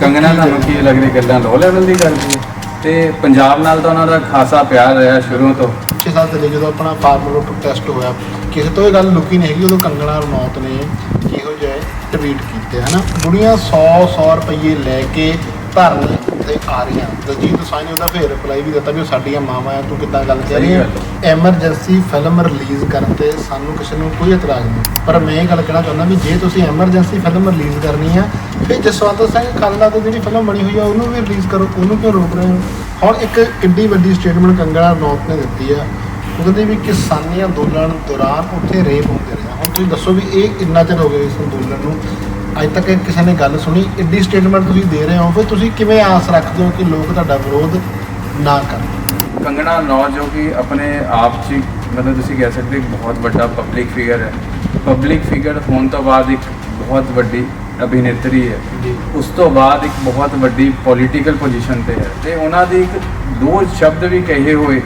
ਕੰਗਨਾ ਤੁਹਾਨੂੰ ਕੀ ਲੱਗਦੀ ਗੱਲਾਂ ਲੋ ਲੈਵਲ ਦੀ ਕਰਦੀ ਹੈ ਤੇ ਪੰਜਾਬ ਨਾਲ ਤਾਂ ਉਹਨਾਂ ਦਾ ਖਾਸਾ ਪਿਆਰ ਰਿਹਾ ਸ਼ੁਰੂ ਤੋਂ। ਪਿਛਲੇ ਸਾਲ ਚੱਲੇ ਜਦੋਂ ਆਪਣਾ ਫਾਰਮਰ ਪ੍ਰੋਟੈਸਟ ਹੋਇਆ, ਕਿਸੇ ਤੋਂ ਇਹ ਗੱਲ ਲੁਕੀ ਨਹੀਂ ਹੈਗੀ, ਉਦੋਂ ਕੰਗਣਾ ਰਣੌਤ ਨੇ ਕਿਹੋ ਜਿਹੇ ਟਵੀਟ ਕੀਤੇ, ਹਨਾ? ਬੁੜੀਆਂ 100 100 ਰੁਪਏ ਲੈ ਕੇ ਧਰਨੇ ਤੇ ਆ ਰਹੀਆਂ। ਦਲਜੀਤ ਦੋਸਾਂਝ ਨੇ ਉਹਦਾ ਫੇਰ ਰਿਪਲਾਈ ਵੀ ਦਿੱਤਾ ਵੀ ਉਹ ਸਾਡੀਆਂ ਮਾਵਾਂ ਆ ਤੂੰ ਕਿੱਦਾਂ ਗੱਲ ਕਰ? ਰਹੀ ਹੈ। ਐਮਰਜੈਂਸੀ ਫਿਲਮ ਰਿਲੀਜ਼ ਕਰਨ ਤੇ ਸਾਨੂੰ ਕਿਸੇ ਨੂੰ ਕੋਈ ਇਤਰਾਜ਼ ਨਹੀਂ। ਪਰ ਮੈਂ ਇਹ ਗੱਲ ਕਹਿਣਾ ਚਾਹੁੰਦਾ ਵੀ ਜੇ ਤੁਸੀਂ ਐਮਰਜੈਂਸੀ ਫਿਲਮ ਰਿਲੀਜ਼ ਕਰਨੀ ਆ ਫਿਰ ਜਸਵੰਤ ਸਿੰਘ ਖਾਲੜਾ ਤੋਂ ਜਿਹੜੀ ਫਿਲਮ ਬਣੀ ਹੋਈ ਆ ਉਹਨੂੰ ਵੀ ਰਿਲੀਜ਼ ਕਰੋ ਉਹਨੂੰ ਕਿਉਂ ਰੋਕ ਰਹੇ ਹੋ? ਹੁਣ ਇੱਕ ਕਿੱਡੀ ਵੱਡੀ ਸਟੇਟਮੈਂਟ ਕੰਗਣਾ ਰਣੌਤ ਨੇ ਦਿੱਤੀ ਆ। ਉਹ ਕਹਿੰਦੇ ਵੀ ਕਿਸਾਨੀ ਅੰਦੋਲਨ ਦੌਰਾਨ ਉੱਥੇ ਰੇਪ ਹੁੰਦੇ ਰਹੇ ਹੁਣ ਤੁਸੀਂ ਦੱਸੋ ਵੀ ਇਹ ਇੰਨਾ ਚਿਰ ਹੋ ਗਿਆ ਇਸ ਅੰਦੋਲਨ ਨੂੰ? ਅੱਜ ਤੱਕ ਕਿਸੇ ਨੇ ਗੱਲ ਸੁਣੀ ਐਡੀ ਸਟੇਟਮੈਂਟ ਤੁਸੀਂ ਦੇ ਰਹੇ ਹੋ ਫਿਰ ਤੁਸੀਂ ਕਿਵੇਂ ਆਸ ਰੱਖਦੇ ਹੋ ਕਿ ਲੋਕ ਤੁਹਾਡਾ ਵਿਰੋਧ ਨਾ ਕਰਨ? ਕੰਗਣਾ ਰਣੌਤ ਜੋ ਕਿ ਆਪਣੇ ਆਪ 'ਚ ਮਤਲਬ ਤੁਸੀਂ ਕਹਿ ਸਕਦੇ ਇੱਕ ਬਹੁਤ ਵੱਡਾ ਪਬਲਿਕ ਫਿਗਰ ਹੈ। ਪਬਲਿਕ ਫਿਗਰ ਹੋਣ ਤੋਂ ਬਾਅਦ ਇੱਕ ਬਹੁਤ ਵੱਡੀ ਅਭਿਨੇਤਰੀ ਹੈ। ਉਸ ਤੋਂ ਬਾਅਦ ਇੱਕ ਬਹੁਤ ਵੱਡੀ ਪੋਲੀਟੀਕਲ ਪੋਜੀਸ਼ਨ ਤੇ ਹੈ। ਤੇ ਉਹਨਾਂ ਦੇ ਇੱਕ ਦੋ ਸ਼ਬਦ ਵੀ ਕਹੇ ਹੋਏ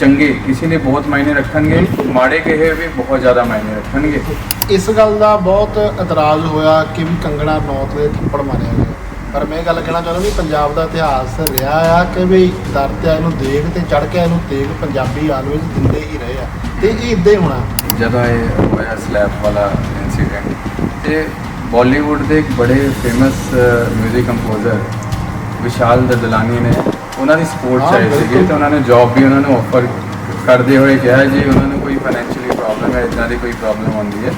ਚੰਗੇ ਕਿਸੇ ਨੇ ਬਹੁਤ ਮਾਇਨੇ ਰੱਖਣਗੇ ਮਾੜੇ ਕਹੇ ਵੀ ਬਹੁਤ ਜ਼ਿਆਦਾ ਮਾਇਨੇ ਰੱਖਣਗੇ। ਇਸ ਗੱਲ ਦਾ ਬਹੁਤ ਇਤਰਾਜ਼ ਹੋਇਆ ਕਿ ਵੀ ਕੰਗਣਾ ਰਣੌਤ ਦੇ ਥੱਪੜ ਮਾਰਿਆ ਗਿਆ ਪਰ ਮੈਂ ਇਹ ਗੱਲ ਕਹਿਣਾ ਚਾਹੁੰਦਾ ਵੀ ਪੰਜਾਬ ਦਾ ਇਤਿਹਾਸ ਰਿਹਾ ਆ ਕਿ ਵੀ ਦਰ ਤੇ ਇਹਨੂੰ ਦੇਖ ਤੇ ਚੜ ਕੇ ਇਹਨੂੰ ਤੇਗ ਪੰਜਾਬੀ ਆਲਵੇਜ਼ ਦਿੰਦੇ ਹੀ ਰਹੇ ਆ। ਤੇ ਇਹ ਇਦਾਂ ਹੀ ਹੋਣਾ। ਜਦੋਂ ਇਹ ਹੋਇਆ ਸਲੈਬ ਵਾਲਾ ਇਨਸੀਡੈਂਟ ਤੇ ਬਾਲੀਵੁੱਡ ਦੇ ਇੱਕ ਬੜੇ ਫੇਮਸ 뮤직 ਕੰਪੋਜ਼ਰ ਵਿਸ਼ਾਲ ਦਦਲਾਨੀ ਨੇ ਉਹਨਾਂ ਦੀ ਸਪੋਰਟ ਹਾਂ, ਚਾਹੀ ਸੀਗੀ ਬਿਲਕੁਲ। ਤੇ ਉਹਨਾਂ ਨੇ ਜੌਬ ਵੀ ਉਹਨਾਂ ਨੂੰ ਆਫਰ ਕਰਦੇ ਹੋਏ ਕਿਹਾ ਜੀ ਉਹਨਾਂ ਨੂੰ ਕੋਈ ਫਾਈਨੈਂਸ਼ੀਅਲੀ ਪ੍ਰੋਬਲਮ ਹੈ ਇਦਾਂ ਦੀ ਕੋਈ ਪ੍ਰੋਬਲਮ ਆਉਂਦੀ ਹੈ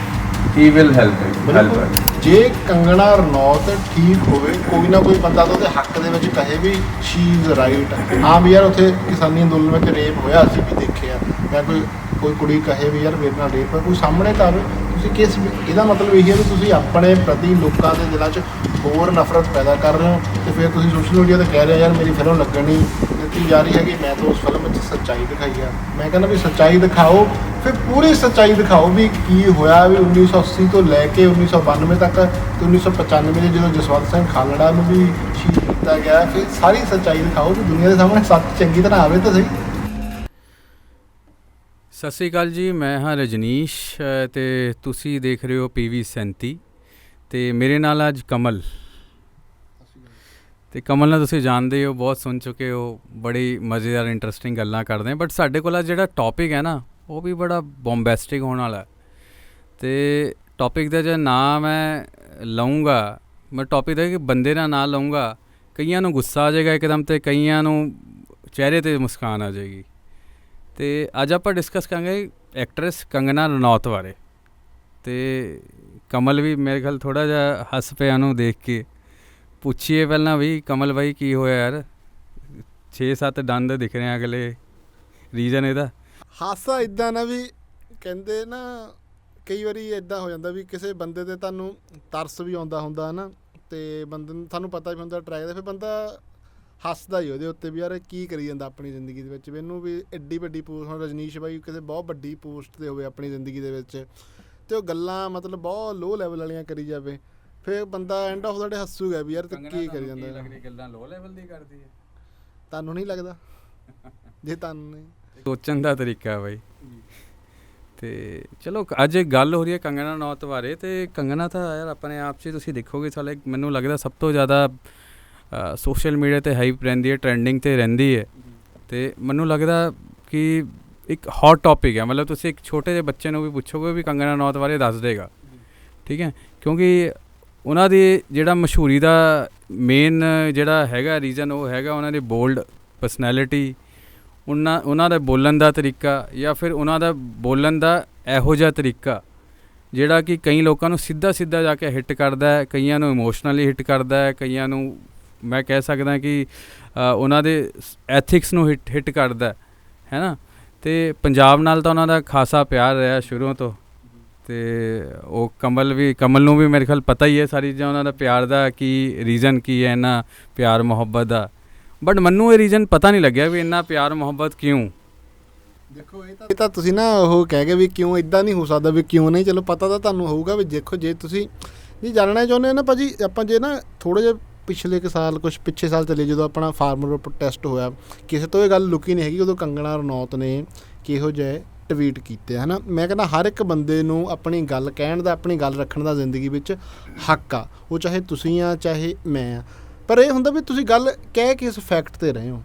ਹੀ ਵਿਲ ਹੈਲਪ ਹੈਲਪ ਜੇ ਕੰਗਣਾ ਰਣੌਤ ਠੀਕ ਹੋਵੇ ਕੋਈ ਨਾ ਕੋਈ ਬੰਦਾ ਤਾਂ ਉਹਦੇ ਹੱਕ ਦੇ ਵਿੱਚ ਕਹੇ ਵੀ ਸ਼ੀ ਇਜ਼ ਰਾਈਟ ਹਾਂ ਵੀ ਯਾਰ ਉੱਥੇ ਕਿਸਾਨੀ ਅੰਦੋਲਨ ਵਿੱਚ ਰੇਪ ਹੋਇਆ ਅਸੀਂ ਵੀ ਦੇਖਿਆ। ਜਾਂ ਕੋਈ ਕੋਈ ਕੁੜੀ ਕਹੇ ਵੀ ਯਾਰ ਮੇਰੇ ਨਾਲ ਰੇਪ ਹੈ ਕੋਈ ਸਾਹਮਣੇ ਤਾਂ ਆਵੇ ਤੁਸੀਂ ਕਿਸ ਇਹਦਾ ਮਤਲਬ ਇਹ ਹੈ ਵੀ ਤੁਸੀਂ ਆਪਣੇ ਪ੍ਰਤੀ ਲੋਕਾਂ ਦੇ ਦਿਲਾਂ 'ਚ ਹੋਰ ਨਫ਼ਰਤ ਪੈਦਾ ਕਰ ਰਹੇ ਹੋ ਤੇ ਫਿਰ ਤੁਸੀਂ ਸੋਸ਼ਲ ਮੀਡੀਆ ਤੇ ਕਹਿ ਰਹੇ ਹੋ, ਯਾਰ, ਮੇਰੀ ਫਿਲਮ ਲੱਗਣੀ ਦਿੱਤੀ ਜਾ ਰਹੀ ਹੈ ਕਿ ਮੈਂ ਤਾਂ ਉਸ ਫਿਲਮ ਵਿੱਚ ਸੱਚਾਈ ਦਿਖਾਈ ਆ। ਮੈਂ ਕਹਿੰਦਾ ਵੀ ਸੱਚਾਈ ਦਿਖਾਓ, ਫਿਰ ਪੂਰੀ ਸੱਚਾਈ ਦਿਖਾਓ ਵੀ ਕੀ ਹੋਇਆ ਵੀ 1980 ਤੋਂ ਲੈ ਕੇ 1992 ਤੱਕ ਤੇ 1995 ਦੇ ਜਦੋਂ ਜਸਵੰਤ ਸਿੰਘ ਖਾਲੜਾ ਨੂੰ ਵੀ ਸ਼ਹੀਦ ਕੀਤਾ ਗਿਆ, ਫਿਰ ਸਾਰੀ ਸੱਚਾਈ ਦਿਖਾਓ ਵੀ ਦੁਨੀਆ ਦੇ ਸਾਹਮਣੇ ਸੱਚ ਚੰਗੀ ਤਰ੍ਹਾਂ ਆਵੇ ਤਾਂ ਸਹੀ। ਸਤਿ ਸ੍ਰੀ ਅਕਾਲ ਜੀ ਮੈਂ ਹਾਂ ਰਜਨੀਸ਼ ਅ, ਤੇ ਤੁਸੀਂ ਦੇਖ ਰਹੇ ਹੋ ਪੀਵੀ 37 ਤੇ ਮੇਰੇ ਨਾਲ ਅੱਜ ਕਮਲ। ਤੇ ਕਮਲ ਨਾਲ ਤੁਸੀਂ ਜਾਣਦੇ ਹੋ ਬਹੁਤ ਸੁਣ ਚੁੱਕੇ ਹੋ ਬੜੀ ਮਜ਼ੇਦਾਰ ਇੰਟਰਸਟਿੰਗ ਗੱਲਾਂ ਕਰਦੇ ਹਾਂ ਬਟ ਸਾਡੇ ਕੋਲ ਜਿਹੜਾ ਟੌਪਿਕ ਹੈ ਨਾ ਉਹ ਵੀ ਬੜਾ ਬੰਬੈਸਟਿਕ ਹੋਣ ਵਾਲਾ। ਹੈ ਤੇ ਟੌਪਿਕ ਦਾ ਜੇ ਨਾਮ ਮੈਂ ਲਵਾਂਗਾ ਮੈਂ ਟੌਪਿਕ ਦਾ ਕਿ ਬੰਦੇ ਦਾ ਨਾਂ ਲਵਾਂਗਾ ਕਈਆਂ ਨੂੰ ਗੁੱਸਾ ਆ ਜਾਏਗਾ ਇੱਕਦਮ ਤੇ ਕਈਆਂ ਨੂੰ ਚਿਹਰੇ ਤੇ ਮੁਸਕਾਨ ਆ ਜਾਏਗੀ। ਤੇ ਅੱਜ ਆਪਾਂ ਡਿਸਕਸ ਕਰਾਂਗੇ ਐਕਟਰੈਸ ਕੰਗਨਾ ਰਣੌਤ ਬਾਰੇ। ਤੇ ਕਮਲ ਵੀ ਮੇਰੇ ਖਿਆਲ ਥੋੜਾ ਜਿਹਾ ਹੱਸ ਪਿਆ ਨੂੰ ਦੇਖ ਕੇ। ਪੁੱਛੀਏ ਪਹਿਲਾਂ ਵੀ ਕਮਲ ਬਾਈ ਕੀ ਹੋਇਆ ਯਾਰ? 6-7 ਦੰਦ ਦਿਖ ਰਹੇ ਆ ਅਗਲੇ। ਰੀਜ਼ਨ ਇਹਦਾ। ਹਾਸਾ ਇਦਾਂ ਨਾ ਵੀ ਕਹਿੰਦੇ ਨਾ, ਕਈ ਵਾਰੀ ਇਦਾਂ ਹੋ ਜਾਂਦਾ ਵੀ ਕਿਸੇ ਬੰਦੇ ਤੇ ਤੁਹਾਨੂੰ ਤਰਸ ਵੀ ਆਉਂਦਾ ਹੁੰਦਾ ਨਾ ਤੇ ਬੰਦੇ ਨੂੰ, ਤੁਹਾਨੂੰ ਪਤਾ ਵੀ ਹੁੰਦਾ ਟਰੈਕ ਦਾ ਫਿਰ ਬੰਦਾ ਹੱਸਦਾ ਹੀ ਉਹਦੇ ਉੱਤੇ ਵੀ ਯਾਰ ਇਹ ਕੀ ਕਰੀ ਜਾਂਦਾ ਆਪਣੀ ਜ਼ਿੰਦਗੀ ਦੇ ਵਿੱਚ? ਵੀ ਇਹਨੂੰ ਵੀ ਐਡੀ ਵੱਡੀ ਪੋਸਟ ਹੁਣ ਰਜਨੀਸ਼ ਬਾਈ ਕਿਸੇ ਬਹੁਤ ਵੱਡੀ ਪੋਸਟ ਤੇ ਹੋਵੇ ਆਪਣੀ ਜ਼ਿੰਦਗੀ ਦੇ ਵਿੱਚ ਤੇ ਉਹ ਗੱਲਾਂ ਮਤਲਬ ਬਹੁਤ ਲੋ ਲੈਵਲ ਵਾਲੀਆਂ ਕਰੀ ਜਾਵੇ। ਫਿਰ ਬੰਦਾ ਐਂਡ ਆਫ ਦਾ ਡੇ ਹੱਸੂਗਾ ਵੀ ਯਾਰ ਤੇ ਕੀ ਕਰੀ ਜਾਂਦਾ ਹੈ। ਲੱਗਦੀ ਗੱਲਾਂ ਲੋ ਲੈਵਲ ਦੀ ਕਰਦੀ ਹੈ? ਤੁਹਾਨੂੰ ਨਹੀਂ ਲੱਗਦਾ? ਜੇ ਤੁਹਾਨੂੰ ਨਹੀਂ। ਸੋਚਣ ਦਾ ਤਰੀਕਾ ਹੈ ਬਾਈ ਤੇ ਚਲੋ ਅੱਜ ਇੱਕ ਗੱਲ ਹੋ ਰਹੀ ਹੈ ਕੰਗਨਾ ਰਣੌਤ ਬਾਰੇ ਤੇ ਕੰਗਨਾ ਤਾਂ ਯਾਰ ਆਪਣੇ ਆਪ 'ਚ ਹੀ ਤੁਸੀਂ ਦੇਖੋਗੇ ਸਾਲੇ ਮੈਨੂੰ ਲੱਗਦਾ ਸਭ ਤੋਂ ਜ਼ਿਆਦਾ ਸੋਸ਼ਲ ਮੀਡੀਆ ਤੇ ਹਾਈਪ ਰਹਿੰਦੀ ਹੈ ਟ੍ਰੈਂਡਿੰਗ ਤੇ ਰਹਿੰਦੀ ਹੈ। ਤੇ ਮੈਨੂੰ ਲੱਗਦਾ ਕਿ ਇੱਕ ਹੌਟ ਟੌਪਿਕ ਹੈ। ਮਤਲਬ ਤੁਸੀਂ ਇੱਕ ਛੋਟੇ ਜਿਹੇ ਬੱਚੇ ਨੂੰ ਵੀ ਪੁੱਛੋਗੇ ਵੀ ਕੰਗਨਾ ਰਣੌਤ ਬਾਰੇ ਦੱਸ ਦੇਗਾ। ਠੀਕ ਹੈ? ਕਿਉਂਕਿ ਉਹਨਾਂ ਦੀ ਜਿਹੜਾ ਮਸ਼ਹੂਰੀ ਦਾ ਮੇਨ ਜਿਹੜਾ ਹੈਗਾ ਰੀਜ਼ਨ ਉਹ ਹੈਗਾ ਉਹਨਾਂ ਦੀ ਬੋਲਡ ਪਰਸਨੈਲਿਟੀ ਉਹਨਾਂ ਉਹਨਾਂ ਦਾ ਬੋਲਣ ਦਾ ਤਰੀਕਾ ਜਾਂ ਫਿਰ ਉਹਨਾਂ ਦਾ ਬੋਲਣ ਦਾ ਇਹੋ ਜਿਹਾ ਤਰੀਕਾ, ਜਿਹੜਾ ਕਿ ਕਈ ਲੋਕਾਂ ਨੂੰ ਸਿੱਧਾ ਸਿੱਧਾ ਜਾ ਕੇ ਹਿੱਟ ਕਰਦਾ ਹੈ, ਕਈਆਂ ਨੂੰ ਇਮੋਸ਼ਨਲੀ ਹਿੱਟ ਕਰਦਾ ਹੈ, ਕਈਆਂ ਨੂੰ ਮੈਂ ਕਹਿ ਸਕਦਾ ਕਿ ਉਹਨਾਂ ਦੇ ਐਥਿਕਸ ਨੂੰ ਹਿੱਟ ਹਿੱਟ ਕਰਦਾ ਹੈ ਨਾ? ਤੇ ਪੰਜਾਬ ਨਾਲ ਤਾਂ ਉਹਨਾਂ ਦਾ ਖਾਸਾ ਪਿਆਰ ਰਿਹਾ ਸ਼ੁਰੂ ਤੋਂ। ਤੇ ਉਹ ਕਮਲ ਵੀ, ਕਮਲ ਨੂੰ ਵੀ ਮੇਰੇ ਖਿਆਲ ਪਤਾ ਹੀ ਹੈ ਸਾਰੀ ਚੀਜ਼ਾਂ ਉਹਨਾਂ ਦਾ ਪਿਆਰ ਦਾ ਕੀ ਰੀਜ਼ਨ ਕੀ ਹੈ ਇਹਨਾਂ ਪਿਆਰ, ਮੁਹੱਬਤ ਦਾ। ਬਟ ਮੈਨੂੰ ਇਹ ਰੀਜ਼ਨ ਪਤਾ ਨਹੀਂ ਲੱਗਿਆ ਵੀ ਇੰਨਾ ਪਿਆਰ, ਮੁਹੱਬਤ ਕਿਉਂ? ਦੇਖੋ, ਇਹ ਤਾਂ ਇਹ ਤਾਂ ਤੁਸੀਂ ਨਾ ਉਹ ਕਹਿ ਗਏ ਵੀ ਕਿਉਂ ਇਦਾਂ ਨਹੀਂ ਹੋ ਸਕਦਾ, ਵੀ ਕਿਉਂ ਨਹੀਂ? ਚਲੋ, ਪਤਾ ਤਾਂ ਤੁਹਾਨੂੰ ਹੋਊਗਾ ਵੀ ਦੇਖੋ, ਜੇ ਤੁਸੀਂ, ਜੀ ਜਾਣਨਾ ਚਾਹੁੰਦੇ ਹੋ ਨਾ ਭਾਜੀ, ਆਪਾਂ ਜੇ ਨਾ ਥੋੜੇ ਜਿਹਾ ਪਿਛਲੇ ਕੁ ਸਾਲ ਕੁਝ ਪਿੱਛੇ ਸਾਲ ਚੱਲੇ ਜਦੋਂ ਆਪਣਾ ਫਾਰਮਰ ਪ੍ਰੋਟੈਸਟ ਹੋਇਆ ਕਿਸੇ ਤੋਂ ਇਹ ਗੱਲ ਲੁਕੀ ਨਹੀਂ ਹੈਗੀ ਉਦੋਂ ਕੰਗਣਾ ਰਣੌਤ ਨੇ ਕਿਹੋ ਜਿਹੇ ਟਵੀਟ ਕੀਤੇ ਹਨਾ? ਮੈਂ ਕਹਿੰਦਾ ਹਰ ਇੱਕ ਬੰਦੇ ਨੂੰ ਆਪਣੀ ਗੱਲ ਕਹਿਣ ਦਾ ਆਪਣੀ ਗੱਲ ਰੱਖਣ ਦਾ ਜ਼ਿੰਦਗੀ ਵਿੱਚ ਹੱਕ ਆ। ਉਹ ਚਾਹੇ ਤੁਸੀਂ ਆ ਚਾਹੇ ਮੈਂ ਆ। ਪਰ ਇਹ ਹੁੰਦਾ ਵੀ ਤੁਸੀਂ ਗੱਲ ਕਹਿ ਕਿਸ ਫੈਕਟ ਤੇ ਰਹੇ ਹੋ।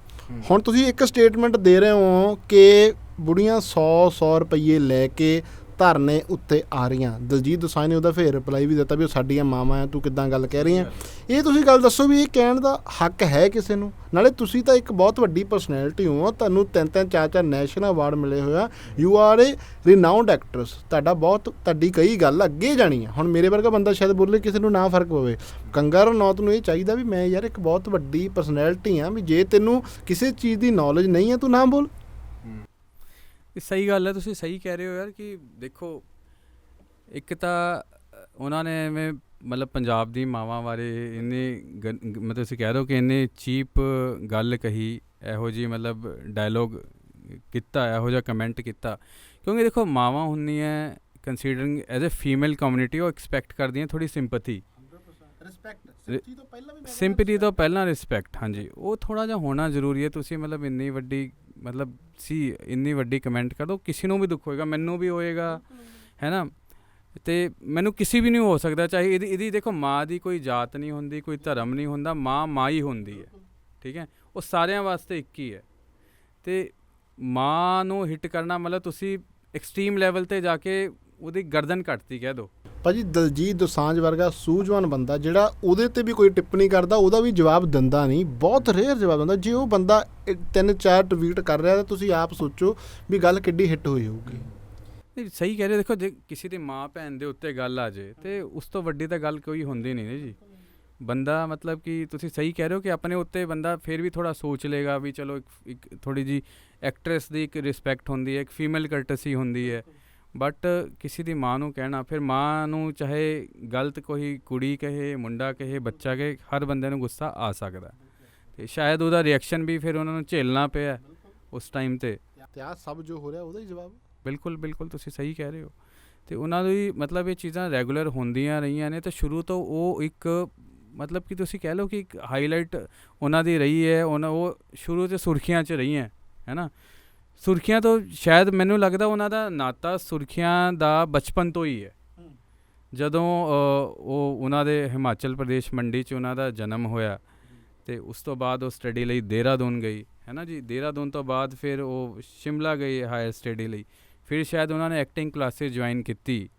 ਹੁਣ ਤੁਸੀਂ ਇੱਕ ਸਟੇਟਮੈਂਟ ਦੇ ਰਹੇ ਹੋ ਕਿ ਬੁੜੀਆਂ 100 100 ਰੁਪਏ ਲੈ ਕੇ ਧਰਨੇ ਉੱਤੇ ਆ ਰਹੀਆਂ। ਦਲਜੀਤ ਦੋਸਾਂਝ ਨੇ ਉਹਦਾ ਫੇਰ ਰਿਪਲਾਈ ਵੀ ਦਿੱਤਾ ਵੀ ਉਹ ਸਾਡੀਆਂ ਮਾਵਾਂ ਆ, ਤੂੰ ਕਿੱਦਾਂ ਗੱਲ ਕਹਿ ਰਹੀ ਆ ਇਹ ਤੁਸੀਂ ਗੱਲ ਦੱਸੋ ਵੀ ਇਹ ਕਹਿਣ ਦਾ ਹੱਕ ਹੈ ਕਿਸੇ ਨੂੰ? ਨਾਲੇ ਤੁਸੀਂ ਤਾਂ ਇੱਕ ਬਹੁਤ ਵੱਡੀ ਪਰਸਨੈਲਿਟੀ ਹੋ, ਤੁਹਾਨੂੰ ਤਿੰਨ ਤਿੰਨ, ਚਾਰ ਚਾਰ ਨੈਸ਼ਨਲ ਅਵਾਰਡ ਮਿਲੇ ਹੋਇਆ you are a renowned actress ਤੁਹਾਡਾ ਬਹੁਤ, ਤੁਹਾਡੀ ਕਈ ਗੱਲ ਅੱਗੇ ਜਾਣੀ ਆ। ਹੁਣ ਮੇਰੇ ਵਰਗਾ ਬੰਦਾ ਸ਼ਾਇਦ ਬੋਲੇ ਕਿਸੇ ਨੂੰ ਨਾ ਫ਼ਰਕ ਪਵੇ। ਕੰਗਾ ਰਣੌਤ ਨੂੰ ਇਹ ਚਾਹੀਦਾ ਵੀ ਮੈਂ ਯਾਰ ਇੱਕ ਬਹੁਤ ਵੱਡੀ ਪਰਸਨੈਲਿਟੀ ਆ ਵੀ ਜੇ ਤੈਨੂੰ ਕਿਸੇ ਚੀਜ਼ ਦੀ ਨੌਲੇਜ ਨਹੀਂ ਹੈ ਤੂੰ ਨਾ ਬੋਲ। ਸਹੀ ਗੱਲ ਹੈ ਤੁਸੀਂ ਸਹੀ ਕਹਿ ਰਹੇ ਹੋ ਯਾਰ ਕਿ ਦੇਖੋ ਇੱਕ ਤਾਂ ਉਹਨਾਂ ਨੇ ਐਵੇਂ ਮਤਲਬ ਪੰਜਾਬ ਦੀ ਮਾਵਾਂ ਬਾਰੇ ਇੰਨੇ ਮਤਲਬ ਤੁਸੀਂ ਕਹਿ ਰਹੇ ਹੋ ਕਿ ਇੰਨੇ ਚੀਪ ਗੱਲ ਕਹੀ ਇਹੋ ਜੀ ਮਤਲਬ ਡਾਇਲੋਗ ਕੀਤਾ ਇਹੋ ਜਿਹਾ ਕਮੈਂਟ ਕੀਤਾ। ਕਿਉਂਕਿ ਦੇਖੋ ਮਾਵਾਂ ਹੁੰਦੀਆਂ considering as a female community ਉਹ ਐਕਸਪੈਕਟ ਕਰਦੀਆਂ ਥੋੜੀ ਸਿੰਪਥੀ ਰਿਸਪੈਕਟ ਸਿੰਪਥੀ ਤੋਂ ਪਹਿਲਾਂ ਵੀ ਸਿੰਪਥੀ ਤੋਂ ਪਹਿਲਾਂ ਰਿਸਪੈਕਟ ਹਾਂਜੀ। ਉਹ ਥੋੜਾ ਜਿਹਾ ਹੋਣਾ ਜ਼ਰੂਰੀ ਹੈ ਤੁਸੀਂ ਮਤਲਬ ਇੰਨੀ ਵੱਡੀ ਮਤਲਬ ਸੀ, ਇੰਨੀ ਵੱਡੀ ਕਮੈਂਟ ਕਰ ਦੋ, ਕਿਸੇ ਨੂੰ ਵੀ ਦੁੱਖ ਹੋਏਗਾ, ਮੈਨੂੰ ਵੀ ਹੋਏਗਾ ਹੈ ਨਾ ਤੇ ਮੈਨੂੰ ਕਿਸੇ ਵੀ ਨਹੀਂ ਹੋ ਸਕਦਾ, ਚਾਹੇ ਇਹਦੀ ਇਹਦੀ ਦੇਖੋ ਮਾਂ ਦੀ ਕੋਈ ਜਾਤ ਨਹੀਂ ਹੁੰਦੀ, ਕੋਈ ਧਰਮ ਨਹੀਂ ਹੁੰਦਾ, ਮਾਂ ਮਾਂ ਹੀ ਹੁੰਦੀ ਹੈ, ਠੀਕ ਹੈ? ਉਹ ਸਾਰਿਆਂ ਵਾਸਤੇ ਇੱਕ ਹੀ ਹੈ। ਤੇ ਮਾਂ ਨੂੰ ਹਿੱਟ ਕਰਨਾ ਮਤਲਬ ਤੁਸੀਂ ਐਕਸਟ੍ਰੀਮ ਲੈਵਲ ਤੇ ਜਾ ਕੇ ਉਹਦੀ ਗਰਦਨ ਕੱਟਤੀ ਕਹਿ ਦੋ। ਭਾਜੀ ਦਲਜੀਤ ਦੋਸਾਂਝ ਵਰਗਾ ਸੂਝਵਾਨ ਬੰਦਾ ਜਿਹੜਾ ਉਹਦੇ ਤੇ ਵੀ ਕੋਈ ਟਿੱਪਣੀ ਕਰਦਾ ਉਹਦਾ ਵੀ ਜਵਾਬ ਦਿੰਦਾ ਨਹੀਂ। ਬਹੁਤ ਰੇਅਰ ਜਵਾਬ ਦਿੰਦਾ। ਜੇ ਉਹ ਬੰਦਾ ਤਿੰਨ ਚਾਰ ਟਵੀਟ ਕਰ ਰਿਹਾ ਤਾਂ ਤੁਸੀਂ ਆਪ ਸੋਚੋ ਵੀ ਗੱਲ ਕਿੱਡੀ ਹਿੱਟ ਹੋਈ ਹੋਊਗੀ। ਨਹੀਂ ਸਹੀ ਕਹਿ ਰਹੇ ਦੇਖੋ ਜੇ ਕਿਸੇ ਦੀ ਮਾਂ ਭੈਣ ਦੇ ਉੱਤੇ ਗੱਲ ਆ ਜੇ ਤੇ ਉਸ ਤੋਂ ਵੱਡੀ ਤਾਂ ਗੱਲ ਕੋਈ ਹੁੰਦੀ ਨਹੀਂ ਨੇ ਜੀ। ਬੰਦਾ ਮਤਲਬ ਕਿ ਤੁਸੀਂ ਸਹੀ ਕਹਿ ਰਹੇ ਹੋ ਕਿ ਆਪਣੇ ਉੱਤੇ ਬੰਦਾ ਫਿਰ ਵੀ ਥੋੜਾ ਸੋਚ ਲੇਗਾ ਵੀ ਚਲੋ ਇੱਕ ਥੋੜੀ ਜੀ ਐਕਟਰੈਸ ਦੀ ਇੱਕ ਰਿਸਪੈਕਟ ਹੁੰਦੀ ਹੈ ਇੱਕ ਫੀਮੇਲ ਕਰਟਸੀ ਹੁੰਦੀ ਹੈ। ਬਟ ਕਿਸੇ ਦੀ ਮਾਂ ਨੂੰ ਕਹਿਣਾ ਫਿਰ ਮਾਂ ਨੂੰ ਚਾਹੇ ਗਲਤ ਕੋਈ ਕੁੜੀ ਕਹੇ ਮੁੰਡਾ ਕਹੇ ਬੱਚਾ ਕਹੇ ਹਰ ਬੰਦੇ ਨੂੰ ਗੁੱਸਾ ਆ ਸਕਦਾ। ਤੇ ਸ਼ਾਇਦ ਉਹਦਾ ਰਿਐਕਸ਼ਨ ਵੀ ਫਿਰ ਉਹਨਾਂ ਨੂੰ ਝੇਲਣਾ ਪਿਆ ਉਸ ਟਾਈਮ ਤੇ ਤੇ ਆ ਸਭ ਜੋ ਹੋ ਰਿਹਾ ਉਹਦਾ ਹੀ ਜਵਾਬ ਬਿਲਕੁਲ ਬਿਲਕੁਲ ਤੁਸੀਂ ਸਹੀ ਕਹਿ ਰਹੇ ਹੋ ਤੇ ਉਹਨਾਂ ਦੀ ਮਤਲਬ ਇਹ ਚੀਜ਼ਾਂ ਰੈਗੂਲਰ ਹੁੰਦੀਆਂ ਰਹੀਆਂ ਨੇ ਤੇ ਸ਼ੁਰੂ ਤੋਂ ਉਹ ਇੱਕ ਮਤਲਬ ਕਿ ਤੁਸੀਂ ਕਹਿ ਲਓ ਕਿ ਇੱਕ ਹਾਈਲਾਈਟ ਉਹਨਾਂ ਦੀ ਰਹੀ ਹੈ ਉਹਨਾਂ ਉਹ ਸ਼ੁਰੂ ਤੋਂ ਸੁਰਖੀਆਂ 'ਚ ਰਹੀਆਂ ਹੈ ਨਾ ਸੁਰਖੀਆਂ ਤੋਂ ਸ਼ਾਇਦ ਮੈਨੂੰ ਲੱਗਦਾ ਉਹਨਾਂ ਦਾ ਨਾਤਾ ਸੁਰਖੀਆਂ ਦਾ ਬਚਪਨ ਤੋਂ ਹੀ ਹੈ। ਜਦੋਂ ਉਹ ਉਹਨਾਂ ਦੇ ਹਿਮਾਚਲ ਪ੍ਰਦੇਸ਼ ਮੰਡੀ 'ਚ ਉਹਨਾਂ ਦਾ ਜਨਮ ਹੋਇਆ ਤੇ ਉਸ ਤੋਂ ਬਾਅਦ ਉਹ ਸਟੱਡੀ ਲਈ ਦੇਹਰਾਦੂਨ ਗਈ ਹੈ ਨਾ ਜੀ? ਦੇਹਰਾਦੂਨ ਤੋਂ ਬਾਅਦ ਫਿਰ ਉਹ ਸ਼ਿਮਲਾ ਗਈ ਹਾਇਰ ਸਟੱਡੀ ਲਈ। ਫਿਰ ਸ਼ਾਇਦ ਉਹਨਾਂ ਨੇ ਐਕਟਿੰਗ ਕਲਾਸਿਸ ਜੁਆਇਨ ਕੀਤੀ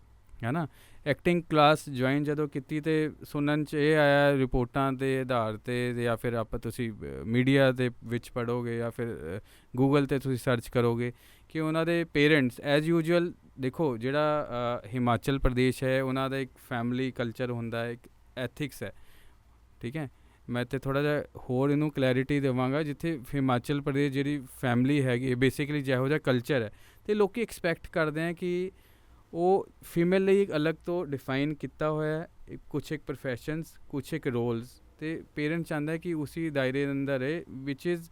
ਹੈ ਨਾ? ਐਕਟਿੰਗ ਕਲਾਸ ਜੁਆਇਨ ਜਦੋਂ ਕੀਤੀ ਤੇ ਸੁਣਨ ਚ ਇਹ ਆਇਆ ਰਿਪੋਰਟਾਂ ਦੇ ਆਧਾਰ ਤੇ ਜਾਂ ਫਿਰ ਆਪਾਂ ਤੁਸੀਂ ਮੀਡੀਆ ਦੇ ਵਿੱਚ ਪੜੋਗੇ ਜਾਂ ਫਿਰ ਗੂਗਲ ਤੇ ਤੁਸੀਂ ਸਰਚ ਕਰੋਗੇ ਕਿ ਉਹਨਾਂ ਦੇ ਪੇਰੈਂਟਸ ਐਜ਼ ਯੂਜੂਅਲ ਦੇਖੋ ਜਿਹੜਾ ਹਿਮਾਚਲ ਪ੍ਰਦੇਸ਼ ਹੈ, ਉਹਨਾਂ ਦਾ ਇੱਕ ਫੈਮਿਲੀ ਕਲਚਰ ਹੁੰਦਾ ਹੈ, ਇੱਕ ਐਥਿਕਸ ਹੈ। ਠੀਕ ਹੈ? ਮੈਂ ਤੇ ਥੋੜਾ ਜਿਹਾ ਹੋਰ ਇਹਨੂੰ ਕਲੈਰਿਟੀ ਦੇਵਾਂਗਾ, ਜਿੱਥੇ ਹਿਮਾਚਲ ਪ੍ਰਦੇਸ਼ ਜਿਹੜੀ ਫੈਮਿਲੀ ਹੈਗੀ ਬੇਸਿਕਲੀ ਜਿਹੋ ਜਿਹਾ ਕਲਚਰ ਹੈ, ਤੇ ਲੋਕੀ ਐਕਸਪੈਕਟ ਕਰਦੇ ਆ ਕਿ ਉਹ ਫੀਮੇਲ ਲਈ ਇੱਕ ਅਲੱਗ ਤੋਂ ਡਿਫਾਈਨ ਕੀਤਾ ਹੋਇਆ ਹੈ ਕੁਛ ਇੱਕ ਪ੍ਰੋਫੈਸ਼ਨਸ ਕੁਛ ਇੱਕ ਰੋਲਸ ਤੇ ਪੇਰੈਂਟ ਚਾਹੁੰਦਾ ਹੈ ਕਿ ਉਸੇ ਦਾਇਰੇ ਦੇ ਅੰਦਰ ਰਹੇ ਵਿਚ ਇਜ਼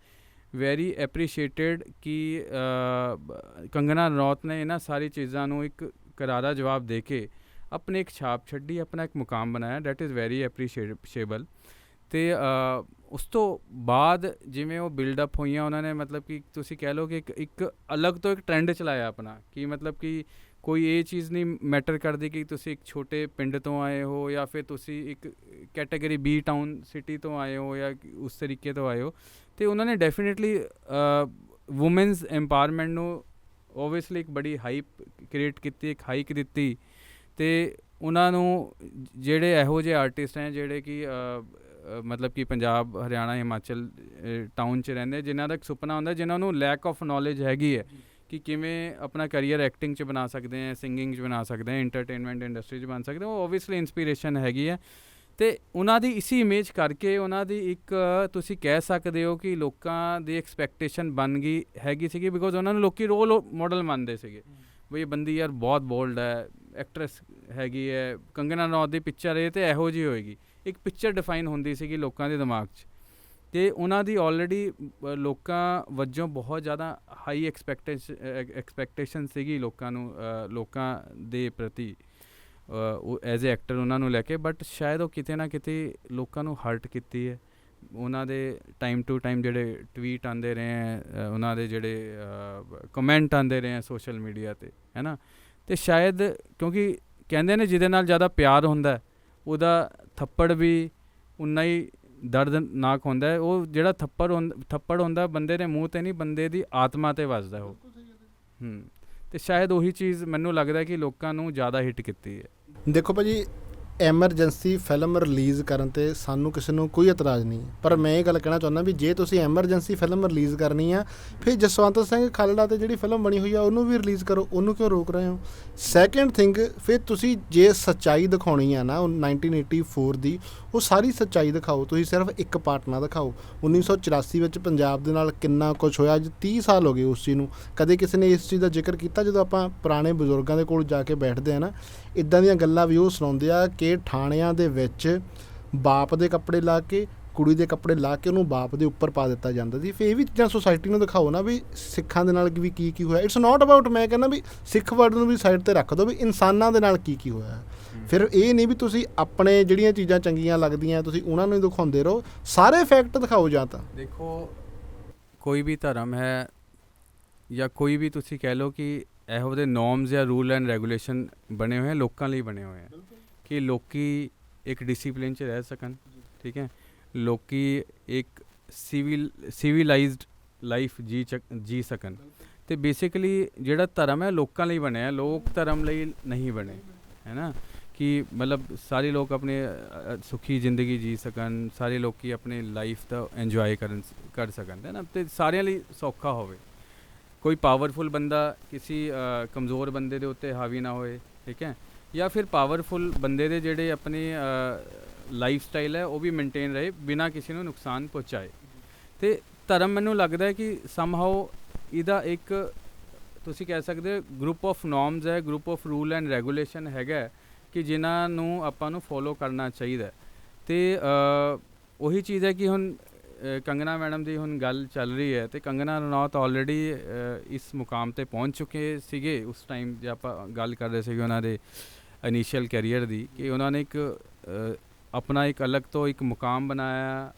ਵੈਰੀ ਐਪਰੀਸ਼ੀਏਟਿਡ ਕਿ ਅ, ਬ- ਕੰਗਨਾ ਰਣੌਤ ਨੇ ਇਹਨਾਂ ਸਾਰੀ ਚੀਜ਼ਾਂ ਨੂੰ ਇੱਕ ਕਰਾਰਾ ਜਵਾਬ ਦੇ ਕੇ ਆਪਣੇ ਇੱਕ ਛਾਪ ਛੱਡੀ ਆਪਣਾ ਇੱਕ ਮੁਕਾਮ ਬਣਾਇਆ ਦੈਟ ਇਜ਼ ਵੈਰੀ ਐਪਰੀਸ਼ੀਏਬਲ ਤੇ ਉਸ ਤੋਂ ਬਾਅਦ ਜਿਵੇਂ ਉਹ ਬਿਲਡ ਅਪ ਹੋਈਆਂ ਉਹਨਾਂ ਨੇ ਮਤਲਬ ਕਿ ਤੁਸੀਂ ਕਹਿ ਲਓ ਕਿ ਇੱਕ ਇੱਕ ਅਲੱਗ ਤੋਂ ਇੱਕ ਟ੍ਰੈਂਡ ਚਲਾਇਆ ਆਪਣਾ ਕਿ ਮਤਲਬ ਕਿ ਕੋਈ ਇਹ ਚੀਜ਼ ਨਹੀਂ ਮੈਟਰ ਕਰਦੀ ਕਿ ਤੁਸੀਂ ਇੱਕ ਛੋਟੇ ਪਿੰਡ ਤੋਂ ਆਏ ਹੋ ਜਾਂ ਫਿਰ ਤੁਸੀਂ ਇੱਕ ਕੈਟਾਗਰੀ ਬੀ ਟਾਊਨ ਸਿਟੀ ਤੋਂ ਆਏ ਹੋ ਜਾਂ ਉਸ ਤਰੀਕੇ ਤੋਂ ਆਏ ਹੋ, ਤੇ ਉਹਨਾਂ ਨੇ ਡੈਫੀਨਿਟਲੀ ਔਮਨਸ ਐਮਪਾਵਰਮੈਂਟ ਨੂੰ ਓਬਵੀਅਸਲੀ ਇੱਕ ਬੜੀ ਹਾਈਪ ਕ੍ਰੀਏਟ ਕੀਤੀ, ਇੱਕ ਹਾਈਕ ਦਿੱਤੀ ਤੇ ਉਹਨਾਂ ਨੂੰ ਜਿਹੜੇ ਇਹੋ ਜਿਹੇ ਆਰਟਿਸਟ ਹੈ ਜਿਹੜੇ ਕਿ ਮਤਲਬ ਕਿ ਪੰਜਾਬ, ਹਰਿਆਣਾ, ਹਿਮਾਚਲ ਟਾਊਨ 'ਚ ਰਹਿੰਦੇ, ਜਿਨ੍ਹਾਂ ਦਾ ਇੱਕ ਸੁਪਨਾ ਹੁੰਦਾ, ਜਿਨ੍ਹਾਂ ਨੂੰ ਲੈਕ ਆਫ ਨੌਲੇਜ ਹੈਗੀ ਹੈ। ਕਿ ਕਿਵੇਂ ਆਪਣਾ ਕੈਰੀਅਰ ਐਕਟਿੰਗ 'ਚ ਬਣਾ ਸਕਦੇ ਆ ਸਿੰਗਿੰਗ 'ਚ ਬਣਾ ਸਕਦੇ ਆ ਐਂਟਰਟੇਨਮੈਂਟ ਇੰਡਸਟਰੀ 'ਚ ਬਣ ਸਕਦੇ ਉਹ ਓਬਵੀਅਸਲੀ ਇਨਸਪੀਰੇਸ਼ਨ ਹੈਗੀ ਹੈ। ਤੇ ਉਹਨਾਂ ਦੀ ਇਸੀ ਇਮੇਜ ਕਰਕੇ ਉਹਨਾਂ ਦੀ ਇੱਕ, ਤੁਸੀਂ ਕਹਿ ਸਕਦੇ ਹੋ ਕਿ ਲੋਕਾਂ ਦੀ ਐਕਸਪੈਕਟੇਸ਼ਨ ਬਣ ਗਈ ਹੈਗੀ ਸੀਗੀ ਬਿਕੋਜ਼ ਉਹਨਾਂ ਨੂੰ ਲੋਕੀ ਰੋਲ ਮਾਡਲ ਮੰਨਦੇ ਸੀਗੇ। ਵੀ ਇਹ ਬੰਦੀ ਯਾਰ ਬਹੁਤ ਬੋਲਡ ਹੈ ਐਕਟਰੈਸ ਹੈਗੀ ਹੈ, ਕੰਗਨਾ ਰਣੌਤ ਦੀ ਪਿਕਚਰ ਇਹ ਤੇ ਇਹੋ ਜਿਹੀ ਹੋਏਗੀ। ਇੱਕ ਪਿਕਚਰ ਡਿਫਾਈਨ ਹੁੰਦੀ ਸੀਗੀ ਲੋਕਾਂ ਦੇ ਦਿਮਾਗ 'ਚ। ਤੇ ਉਹਨਾਂ ਦੀ ਆਲਰੇਡੀ ਲੋਕਾਂ ਵਜੋਂ ਬਹੁਤ ਜ਼ਿਆਦਾ ਹਾਈ ਐਕਸਪੈਕਟੇਸ਼ਨ ਐਕਸਪੈਕਟੇਸ਼ਨ ਸੀਗੀ ਲੋਕਾਂ ਨੂੰ ਲੋਕਾਂ ਦੇ ਪ੍ਰਤੀ ਉਹ ਐਜ਼ ਅ ਐਕਟਰ ਉਹਨਾਂ ਨੂੰ ਲੈ ਕੇ ਬਟ ਸ਼ਾਇਦ ਉਹ ਕਿਤੇ ਨਾ ਕਿਤੇ ਲੋਕਾਂ ਨੂੰ ਹਰਟ ਕੀਤੀ ਹੈ। ਉਹਨਾਂ ਦੇ ਟਾਈਮ ਟੂ ਟਾਈਮ ਜਿਹੜੇ ਟਵੀਟ ਆਉਂਦੇ ਰਹੇ ਹੈ ਉਹਨਾਂ ਦੇ ਜਿਹੜੇ ਕਮੈਂਟ ਆਉਂਦੇ ਰਹੇ ਹੈ ਸੋਸ਼ਲ ਮੀਡੀਆ ਤੇ, ਹੈ ਨਾ? ਤੇ ਸ਼ਾਇਦ ਕਿਉਂਕਿ ਕਹਿੰਦੇ ਨੇ ਜਿਹਦੇ ਨਾਲ ਜ਼ਿਆਦਾ ਪਿਆਰ ਹੁੰਦਾ ਉਹਦਾ ਥੱਪੜ ਵੀ ਉਨਾ ਹੀ ਦਰਦਨਾਕ ਹੁੰਦਾ ਹੈ ਉਹ ਜਿਹੜਾ ਥੱਪੜ ਹੁੰਦਾ ਥੱਪੜ ਹੁੰਦਾ ਬੰਦੇ ਦੇ ਮੂੰਹ ਤੇ ਨਹੀਂ ਬੰਦੇ ਦੀ ਆਤਮਾ ਤੇ ਵੱਜਦਾ ਉਹ। ਹੂੰ। ਤੇ ਸ਼ਾਇਦ ਉਹੀ ਚੀਜ਼ ਮੈਨੂੰ ਲੱਗਦਾ ਕਿ ਲੋਕਾਂ ਨੂੰ ਜ਼ਿਆਦਾ ਹਿੱਟ ਕੀਤੀ ਹੈ। ਦੇਖੋ ਭਾਜੀ ਐਮਰਜੈਂਸੀ ਫਿਲਮ ਰਿਲੀਜ਼ ਕਰਨ ਤੇ ਸਾਨੂੰ ਕਿਸੇ ਨੂੰ ਕੋਈ ਇਤਰਾਜ਼ ਨਹੀਂ ਪਰ ਮੈਂ ਇਹ ਗੱਲ ਕਹਿਣਾ ਚਾਹੁੰਦਾ ਵੀ ਜੇ ਤੁਸੀਂ ਐਮਰਜੈਂਸੀ ਫਿਲਮ ਰਿਲੀਜ਼ ਕਰਨੀ ਆ, ਫਿਰ ਜਸਵੰਤ ਸਿੰਘ ਖਾਲੜਾ ਤੇ ਜਿਹੜੀ ਫਿਲਮ ਬਣੀ ਹੋਈ ਆ, ਉਹਨੂੰ ਵੀ ਰਿਲੀਜ਼ ਕਰੋ, ਉਹਨੂੰ ਕਿਉਂ ਰੋਕ ਰਹੇ ਹੋ? ਸੈਕੰਡ ਥਿੰਗ ਫਿਰ ਤੁਸੀਂ ਜੇ ਸੱਚਾਈ ਦਿਖਾਉਣੀ ਆ ਨਾ, ਉਹ 1984 ਦੀ, ਉਹ ਸਾਰੀ ਸੱਚਾਈ ਦਿਖਾਓ। ਤੁਸੀਂ ਸਿਰਫ ਇੱਕ ਪਾਰਟ ਨਾ ਦਿਖਾਓ। 1984 ਵਿੱਚ ਪੰਜਾਬ ਦੇ ਨਾਲ ਕਿੰਨਾ ਕੁਝ ਹੋਇਆ, ਅੱਜ 30 ਸਾਲ ਹੋ ਗਏ ਉਸ ਚੀਜ਼ ਨੂੰ। ਕਦੇ ਕਿਸੇ ਨੇ ਇਸ ਚੀਜ਼ ਦਾ ਜ਼ਿਕਰ ਕੀਤਾ ਜਦੋਂ ਆਪਾਂ ਪੁਰਾਣੇ ਬਜ਼ੁਰਗਾਂ ਦੇ ਕੋਲ ਜਾ ਕੇ ਬੈਠਦੇ ਆ ਨਾ ਇਦਾਂ ਦੀਆਂ ਗੱਲਾਂ ਵੀ ਉਹ ਸੁਣਾਉਂਦੇ ਆ ਕਿ ਥਾਣਿਆਂ ਦੇ ਵਿੱਚ ਬਾਪ ਦੇ ਕੱਪੜੇ ਲਾ ਕੇ ਕੁੜੀ ਦੇ ਕੱਪੜੇ ਲਾ ਕੇ ਉਹਨੂੰ ਬਾਪ ਦੇ ਉੱਪਰ ਪਾ ਦਿੱਤਾ ਜਾਂਦਾ ਸੀ। ਫਿਰ ਇਹ ਵੀ ਚੀਜ਼ਾਂ ਸੋਸਾਇਟੀ ਨੂੰ ਦਿਖਾਓ ਨਾ ਵੀ ਸਿੱਖਾਂ ਦੇ ਨਾਲ ਵੀ ਕੀ ਕੀ ਹੋਇਆ। ਇਟਸ ਨਾਟ ਅਬਾਊਟ ਮੈਂ ਕਹਿੰਦਾ ਵੀ ਸਿੱਖ ਵਰਡ ਨੂੰ ਵੀ ਸਾਈਡ ਤੇ ਰੱਖ ਦਿਓ ਵੀ ਇਨਸਾਨਾਂ ਦੇ ਨਾਲ ਕੀ ਕੀ ਹੋਇਆ ਫਿਰ ਇਹ ਨਹੀਂ ਵੀ ਤੁਸੀਂ ਆਪਣੇ ਜਿਹੜੀਆਂ ਚੀਜ਼ਾਂ ਚੰਗੀਆਂ ਲੱਗਦੀਆਂ ਤੁਸੀਂ ਉਹਨਾਂ ਨੂੰ ਹੀ ਦਿਖਾਉਂਦੇ ਰਹੋ। ਸਾਰੇ ਫੈਕਟ ਦਿਖਾਓ ਜਾਂ ਤਾਂ। ਦੇਖੋ ਕੋਈ ਵੀ ਧਰਮ ਹੈ ਜਾਂ ਕੋਈ ਵੀ ਤੁਸੀਂ ਕਹਿ ਲਓ ਕਿ ਇਹੋ ਜਿਹੇ ਨੋਰਮਸ ਜਾਂ ਰੂਲ ਐਂਡ ਰੈਗੂਲੇਸ਼ਨ ਬਣੇ ਹੋਏ ਲੋਕਾਂ ਲਈ ਬਣੇ ਹੋਏ ਆ। ਕਿ ਲੋਕੀ ਇੱਕ ਡਿਸਪਲਿਨ 'ਚ ਰਹਿ ਸਕਣ ਠੀਕ ਹੈ? ਲੋਕੀ ਇੱਕ ਸਿਵਲ ਸਿਵਲਾਈਜ਼ਡ ਲਾਈਫ ਜੀ ਚੱਕ- ਜੀ ਸਕਣ। ਤੇ ਬੇਸਿਕਲੀ ਜਿਹੜਾ ਧਰਮ ਹੈ ਲੋਕਾਂ ਲਈ ਬਣਿਆ ਲੋਕ ਧਰਮ ਲਈ ਨਹੀਂ ਬਣੇ ਹੈ ਨਾ? ਕਿ ਮਤਲਬ ਸਾਰੇ ਲੋਕ ਆਪਣੇ ਅ, ਸੁਖੀ ਜ਼ਿੰਦਗੀ ਜੀ ਸਕਣ ਸਾਰੇ ਲੋਕੀ ਆਪਣੇ ਲਾਈਫ ਦਾ ਇੰਜੋਏ ਕਰਨ ਕਰ ਸਕਣ ਹੈ ਨਾ? ਤੇ ਸਾਰਿਆਂ ਲਈ ਸੌਖਾ ਹੋਵੇ। ਕੋਈ ਪਾਵਰਫੁਲ ਬੰਦਾ ਕਿਸੇ ਕਮਜ਼ੋਰ ਬੰਦੇ ਦੇ ਉੱਤੇ ਹਾਵੀ ਨਾ ਹੋਏ ਠੀਕ ਹੈ? ਜਾਂ ਫਿਰ ਪਾਵਰਫੁਲ ਬੰਦੇ ਦੇ ਜਿਹੜੇ ਆਪਣੇ ਲਾਈਫ ਸਟਾਈਲ ਹੈ ਉਹ ਵੀ ਮੇਨਟੇਨ ਰਹੇ ਬਿਨਾਂ ਕਿਸੇ ਨੂੰ ਨੁਕਸਾਨ ਪਹੁੰਚਾਏ ਤੇ ਧਰਮ ਮੈਨੂੰ ਲੱਗਦਾ ਹੈ ਕਿ ਸਮਹਾਉ ਇਹਦਾ ਇੱਕ ਤੁਸੀਂ ਕਹਿ ਸਕਦੇ ਹੋ ਗਰੁੱਪ ਆਫ ਨਾਰਮਸ ਹੈ group of rule and regulation ਹੈਗਾ ਕਿ ਜਿਨ੍ਹਾਂ ਨੂੰ ਆਪਾਂ ਨੂੰ ਫੋਲੋ ਕਰਨਾ ਚਾਹੀਦਾ ਹੈ। ਤੇ ਉਹੀ ਚੀਜ਼ ਹੈ ਕਿ ਹੁਣ ਅ, ਕੰਗਨਾ ਮੈਡਮ ਦੀ ਹੁਣ ਗੱਲ ਚੱਲ ਰਹੀ ਹੈ ਤੇ ਕੰਗਨਾ ਰਣੌਤ ਆਲਰੇਡੀ ਇਸ ਮੁਕਾਮ ਤੇ ਪਹੁੰਚ ਚੁੱਕੇ ਸੀਗੇ ਉਸ ਟਾਈਮ ਜੇ ਆਪਾਂ ਗੱਲ ਕਰ ਰਹੇ ਸੀਗੇ ਉਹਨਾਂ ਦੇ ਇਨੀਸ਼ੀਅਲ ਕੈਰੀਅਰ ਦੀ ਕਿ ਉਹਨਾਂ ਨੇ ਇੱਕ ਆਪਣਾ ਇੱਕ ਅਲੱਗ ਤੋਂ ਇੱਕ ਮੁਕਾਮ ਬਣਾਇਆ,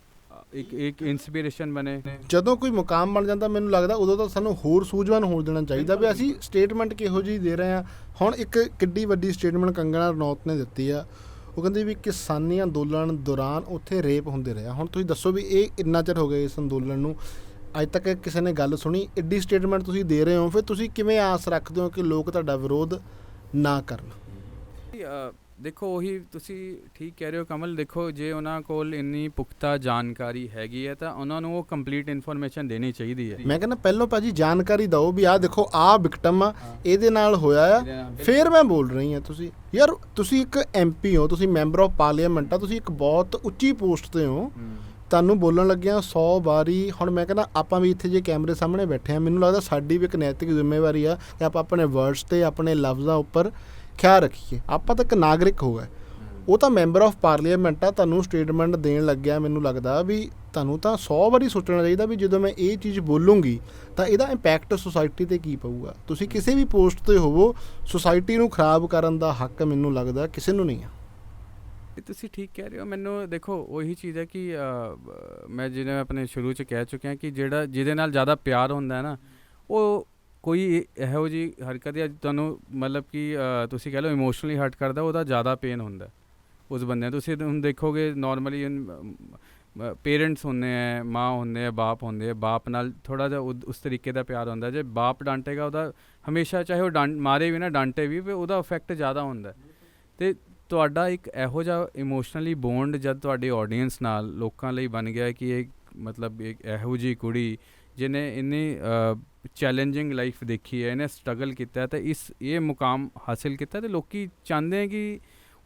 ਇੱਕ ਇੱਕ ਇਨਸਪੀਰੇਸ਼ਨ ਬਣੇ। ਜਦੋਂ ਕੋਈ ਮੁਕਾਮ ਬਣ ਜਾਂਦਾ, ਮੈਨੂੰ ਲੱਗਦਾ ਉਦੋਂ ਤਾਂ ਸਾਨੂੰ ਹੋਰ ਸੂਝਵਾਨ ਹੋਣ ਦੇਣਾ ਚਾਹੀਦਾ ਵੀ ਅਸੀਂ ਸਟੇਟਮੈਂਟ ਕਿਹੋ ਜਿਹੀ ਦੇ ਰਹੇ ਆ ਹੁਣ ਇੱਕ ਕਿੱਡੀ ਵੱਡੀ ਸਟੇਟਮੈਂਟ ਕੰਗਣਾ ਰਣੌਤ ਨੇ ਦਿੱਤੀ ਆ। ਉਹ ਕਹਿੰਦੀ ਵੀ ਕਿਸਾਨੀ ਅੰਦੋਲਨ ਦੌਰਾਨ ਉੱਥੇ ਰੇਪ ਹੁੰਦੇ ਰਹੇ ਆ। ਹੁਣ ਤੁਸੀਂ ਦੱਸੋ ਵੀ ਇਹ ਇੰਨਾ ਚਿਰ ਹੋ ਗਿਆ ਇਸ ਅੰਦੋਲਨ ਨੂੰ। ਅੱਜ ਤੱਕ ਕਿਸੇ ਨੇ ਗੱਲ ਸੁਣੀ ਐਡੀ ਸਟੇਟਮੈਂਟ ਤੁਸੀਂ ਦੇ ਰਹੇ ਹੋ, ਫਿਰ ਤੁਸੀਂ ਕਿਵੇਂ ਆਸ ਰੱਖਦੇ ਹੋ ਕਿ ਲੋਕ ਤੁਹਾਡਾ ਵਿਰੋਧ ਨਾ ਕਰਨ? ਦੇਖੋ ਉਹੀ ਤੁਸੀਂ ਠੀਕ ਕਹਿ ਰਹੇ ਹੋ ਕਮਲ। ਦੇਖੋ ਜੇ ਉਹਨਾਂ ਕੋਲ ਇੰਨੀ ਪੁਖਤਾ ਜਾਣਕਾਰੀ ਹੈਗੀ ਹੈ ਤਾਂ ਉਹਨਾਂ ਨੂੰ ਉਹ ਕੰਪਲੀਟ ਇਨਫੋਰਮੇਸ਼ਨ ਦੇਣੀ ਚਾਹੀਦੀ ਹੈ। ਮੈਂ ਕਹਿੰਦਾ ਪਹਿਲਾਂ ਭਾਜੀ ਜਾਣਕਾਰੀ ਦਿਓ ਵੀ ਆਹ ਦੇਖੋ ਆਹ ਵਿਕਟਮ ਆ ਇਹਦੇ ਨਾਲ ਹੋਇਆ ਆ। ਫੇਰ ਮੈਂ ਬੋਲ ਰਹੀ ਹਾਂ ਤੁਸੀਂ। ਯਾਰ ਤੁਸੀਂ ਇੱਕ ਐਮਪੀ ਹੋ ਤੁਸੀਂ ਮੈਂਬਰ ਆਫ ਪਾਰਲੀਮੈਂਟ ਆ ਤੁਸੀਂ ਇੱਕ ਬਹੁਤ ਉੱਚੀ ਪੋਸਟ ਤੇ ਹੋ। ਤੁਹਾਨੂੰ ਬੋਲਣ ਲੱਗਿਆ 100 ਵਾਰੀ ਹੁਣ ਮੈਂ ਕਹਿੰਦਾ ਆਪਾਂ ਵੀ ਇੱਥੇ ਜੇ ਕੈਮਰੇ ਸਾਹਮਣੇ ਬੈਠੇ ਆ ਮੈਨੂੰ ਲੱਗਦਾ ਸਾਡੀ ਵੀ ਇੱਕ ਨੈਤਿਕ ਜ਼ਿੰਮੇਵਾਰੀ ਆ ਕਿ ਆਪਾਂ ਆਪਣੇ ਵਰਡਸ ਤੇ ਆਪਣੇ ਲਫ਼ਜ਼ਾਂ ਉੱਪਰ ਖਿਆਲ ਰੱਖੀਏ। ਆਪਾਂ ਤਾਂ ਇੱਕ ਨਾਗਰਿਕ ਹੋ ਗਏ। ਉਹ ਤਾਂ ਮੈਂਬਰ ਆਫ ਪਾਰਲੀਮੈਂਟ ਆ ਤੁਹਾਨੂੰ ਸਟੇਟਮੈਂਟ ਦੇਣ ਲੱਗਿਆ ਮੈਨੂੰ ਲੱਗਦਾ ਵੀ ਤੁਹਾਨੂੰ ਤਾਂ 100 ਵਾਰੀ ਸੋਚਣਾ ਚਾਹੀਦਾ ਵੀ ਜਦੋਂ ਮੈਂ ਇਹ ਚੀਜ਼ ਬੋਲੂੰਗੀ ਤਾਂ ਇਹਦਾ ਇੰਪੈਕਟ ਸੁਸਾਇਟੀ ਤੇ ਕੀ ਪਊਗਾ। ਤੁਸੀਂ ਕਿਸੇ ਵੀ ਪੋਸਟ ਤੇ ਹੋਵੋ ਸੁਸਾਇਟੀ ਨੂੰ ਖਰਾਬ ਕਰਨ ਦਾ ਹੱਕ ਮੈਨੂੰ ਲੱਗਦਾ ਕਿਸੇ ਨੂੰ ਨਹੀਂ ਆ। ਇਹ ਤੁਸੀਂ ਠੀਕ ਕਹਿ ਰਹੇ ਹੋ। ਮੈਨੂੰ ਦੇਖੋ ਉਹੀ ਚੀਜ਼ ਹੈ ਕਿ ਮੈਂ ਜਿਵੇਂ ਆਪਣੇ ਸ਼ੁਰੂ ਚ ਕਹਿ ਚੁੱਕਿਆ ਕਿ ਜਿਹੜਾ ਜਿਹਦੇ ਨਾਲ ਜ਼ਿਆਦਾ ਪਿਆਰ ਹੁੰਦਾ ਹੈ ਨਾ ਉਹ ਕੋਈ ਇਹੋ ਜੀ ਹਰਕਤ ਜਾਂ ਤੁਹਾਨੂੰ ਮਤਲਬ ਕਿ ਤੁਸੀਂ ਕਹਿ ਲਓ ਇਮੋਸ਼ਨਲੀ ਹਰਟ ਕਰਦਾ, ਉਹਦਾ ਜ਼ਿਆਦਾ ਪੇਨ ਹੁੰਦਾ ਉਸ ਬੰਦੇ ਨੂੰ। ਤੁਸੀਂ ਹੁਣ ਦੇਖੋਗੇ ਨਾਰਮਲੀ ਪੇਰੈਂਟਸ ਹੁੰਦੇ ਆ ਮਾਂ ਹੁੰਦੇ ਆ ਬਾਪ ਹੁੰਦੇ ਆ ਬਾਪ ਨਾਲ ਥੋੜਾ ਜਿਹਾ ਉਦ- ਉਸ ਤਰੀਕੇ ਦਾ ਪਿਆਰ ਹੁੰਦਾ ਜੇ ਬਾਪ ਡਾਂਟੇਗਾ, ਉਹਦਾ ਹਮੇਸ਼ਾ ਚਾਹੇ ਉਹ ਡਾਂਟ ਮਾਰੇ ਵੀ ਨਾ, ਡਾਂਟੇ ਵੀ ਉਹਦਾ ਇਫੈਕਟ ਜ਼ਿਆਦਾ ਹੁੰਦਾ ਹੈ। ਤੇ ਤੁਹਾਡਾ ਇੱਕ ਇਹੋ ਜਿਹਾ ਇਮੋਸ਼ਨਲੀ ਬੌਂਡ ਜਦ ਤੁਹਾਡੀ ਆਡੀਅנס ਨਾਲ ਲੋਕਾਂ ਲਈ ਬਣ ਗਿਆ ਕਿ ਇਹ ਮਤਲਬ ਇੱਕ ਇਹੋ ਜੀ ਕੁੜੀ, ਜਿਹਨੇ ਇੰਨੀ ਚੈਲੰਜਿੰਗ ਲਾਈਫ ਦੇਖੀ ਹੈ, ਇਹਨੇ ਸਟਰਗਲ ਕੀਤਾ ਹੈ, ਤੇ ਇਸ, ਇਹ ਮੁਕਾਮ ਹਾਸਿਲ ਕੀਤਾ ਤੇ ਲੋਕੀ ਚਾਹੁੰਦੇ ਆ ਕਿ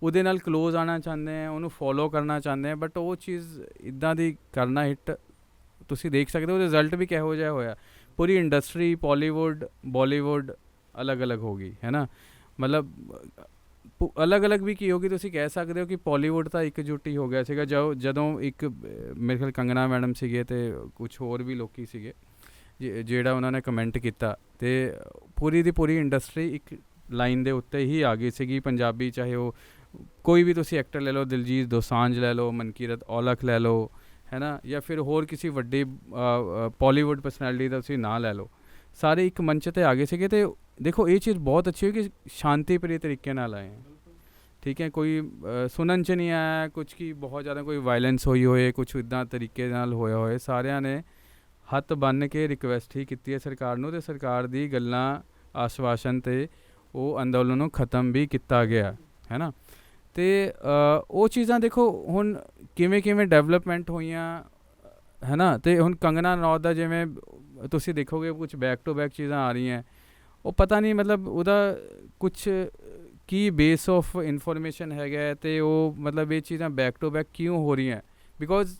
ਉਹਦੇ ਨਾਲ ক্লোਜ਼ ਆਣਾ ਚਾਹੁੰਦੇ ਆ ਉਹਨੂੰ ਫੋਲੋ ਕਰਨਾ ਚਾਹੁੰਦੇ ਆ ਬਟ ਉਹ ਚੀਜ਼ ਇਦਾਂ ਦੀ ਕਰਨਾ ਹਿੱਟ ਤੁਸੀਂ ਦੇਖ ਸਕਦੇ ਹੋ ਰਿਜ਼ਲਟ ਵੀ ਕਿਹੋ ਜਿਹਾ ਹੋਇਆ। ਪੂਰੀ ਇੰਡਸਟਰੀ ਪਾਲੀਵੁੱਡ ਬਾਲੀਵੁੱਡ ਅਲੱਗ-ਅਲੱਗ ਹੋ ਗਈ, ਹੈ ਨਾ? ਮਤਲਬ, ਪੁ- ਅਲੱਗ-ਅਲੱਗ ਵੀ ਕੀ ਹੋਗੀ ਤੁਸੀਂ ਕਹਿ ਸਕਦੇ ਹੋ ਕਿ ਪਾਲੀਵੁੱਡ ਤਾਂ ਇੱਕਜੁੱਟ ਹੀ ਹੋ ਗਿਆ ਸੀਗਾ ਜੋ ਜਦੋਂ ਇੱਕ, ਮੇਰੇ ਖਿਆਲ ਕੰਗਨਾ ਮੈਡਮ ਸੀਗੇ ਤੇ ਕੁਝ ਹੋਰ ਵੀ ਲੋਕੀ ਸੀਗੇ। ਜਿਹੜਾ ਉਹਨਾਂ ਨੇ ਕਮੈਂਟ ਕੀਤਾ ਤੇ ਪੂਰੀ ਦੀ ਪੂਰੀ ਇੰਡਸਟਰੀ ਇੱਕ ਲਾਈਨ ਦੇ ਉੱਤੇ ਹੀ ਆ ਗਈ ਸੀਗੀ, ਪੰਜਾਬੀ ਚਾਹੇ ਉਹ ਕੋਈ ਵੀ ਤੁਸੀਂ ਐਕਟਰ ਲੈ ਲਓ, ਦਿਲਜੀਤ ਦੋਸਾਂਝ ਲੈ ਲਓ, ਮਨਕੀਰਤ ਔਲਖ ਲੈ ਲਓ ਹੈ ਨਾ ਜਾਂ ਫਿਰ ਹੋਰ ਕਿਸੇ ਵੱਡੀ ਪਾਲੀਵੁੱਡ ਪਰਸਨੈਲਿਟੀ ਦਾ ਤੁਸੀਂ ਨਾਂ ਲੈ ਲਓ, ਸਾਰੇ ਇੱਕ ਮੰਚ ਤੇ ਆ ਗਏ ਸੀਗੇ ਤੇ ਦੇਖੋ ਇਹ ਚੀਜ਼ ਬਹੁਤ ਅੱਛੀ ਹੋਈ ਕਿ ਸ਼ਾਂਤੀਪ੍ਰਿय ਤਰੀਕੇ ਨਾਲ ਆਏ ਠੀਕ ਹੈ, ਕੋਈ ਸੁਣਨ ਚ ਨਹੀਂ ਆਇਆ ਕੁਝ ਕੀ ਬਹੁਤ ਜ਼ਿਆਦਾ ਕੋਈ ਵਾਇਲੈਂਸ ਹੋਈ ਹੋਏ ਕੁਝ ਇਦਾਂ ਤਰੀਕੇ ਨਾਲ ਹੋਇਆ ਹੋਏ, ਸਾਰਿਆਂ ਨੇ ਹੱਥ ਬੰਨ ਕੇ ਰਿਕਵੈਸਟ ਹੀ ਕੀਤੀ ਹੈ ਸਰਕਾਰ ਨੂੰ ਤੇ ਸਰਕਾਰ ਦੀ ਗੱਲਾਂ ਆਸ਼ਵਾਸਨ ਤੇ ਉਹ ਅੰਦੋਲਨ ਨੂੰ ਖਤਮ ਵੀ ਕੀਤਾ ਗਿਆ, ਹੈ ਨਾ? ਤੇ ਉਹ ਚੀਜ਼ਾਂ ਦੇਖੋ, ਹੁਣ ਕਿਵੇਂ ਕਿਵੇਂ ਡਿਵੈਲਪਮੈਂਟ ਹੋਈਆਂ, ਹੈ ਨਾ? ਤੇ ਹੁਣ ਕੰਗਨਾ ਰਣੌਤ ਦਾ ਜਿਵੇਂ ਤੁਸੀਂ ਦੇਖੋਗੇ ਕੁਝ ਬੈਕ ਟੂ ਬੈਕ ਚੀਜ਼ਾਂ ਆ ਰਹੀਆਂ। ਉਹ ਪਤਾ ਨਹੀਂ ਮਤਲਬ ਉਹਦਾ ਕੁਝ ਕੀ ਬੇਸ ਆਫ ਇਨਫੋਰਮੇਸ਼ਨ ਹੈਗਾ ਹੈ ਤੇ ਉਹ ਮਤਲਬ ਇਹ ਚੀਜ਼ਾਂ ਬੈਕ ਟੂ ਬੈਕ ਕਿਉਂ ਹੋ ਰਹੀਆਂ? ਬਿਕੋਜ਼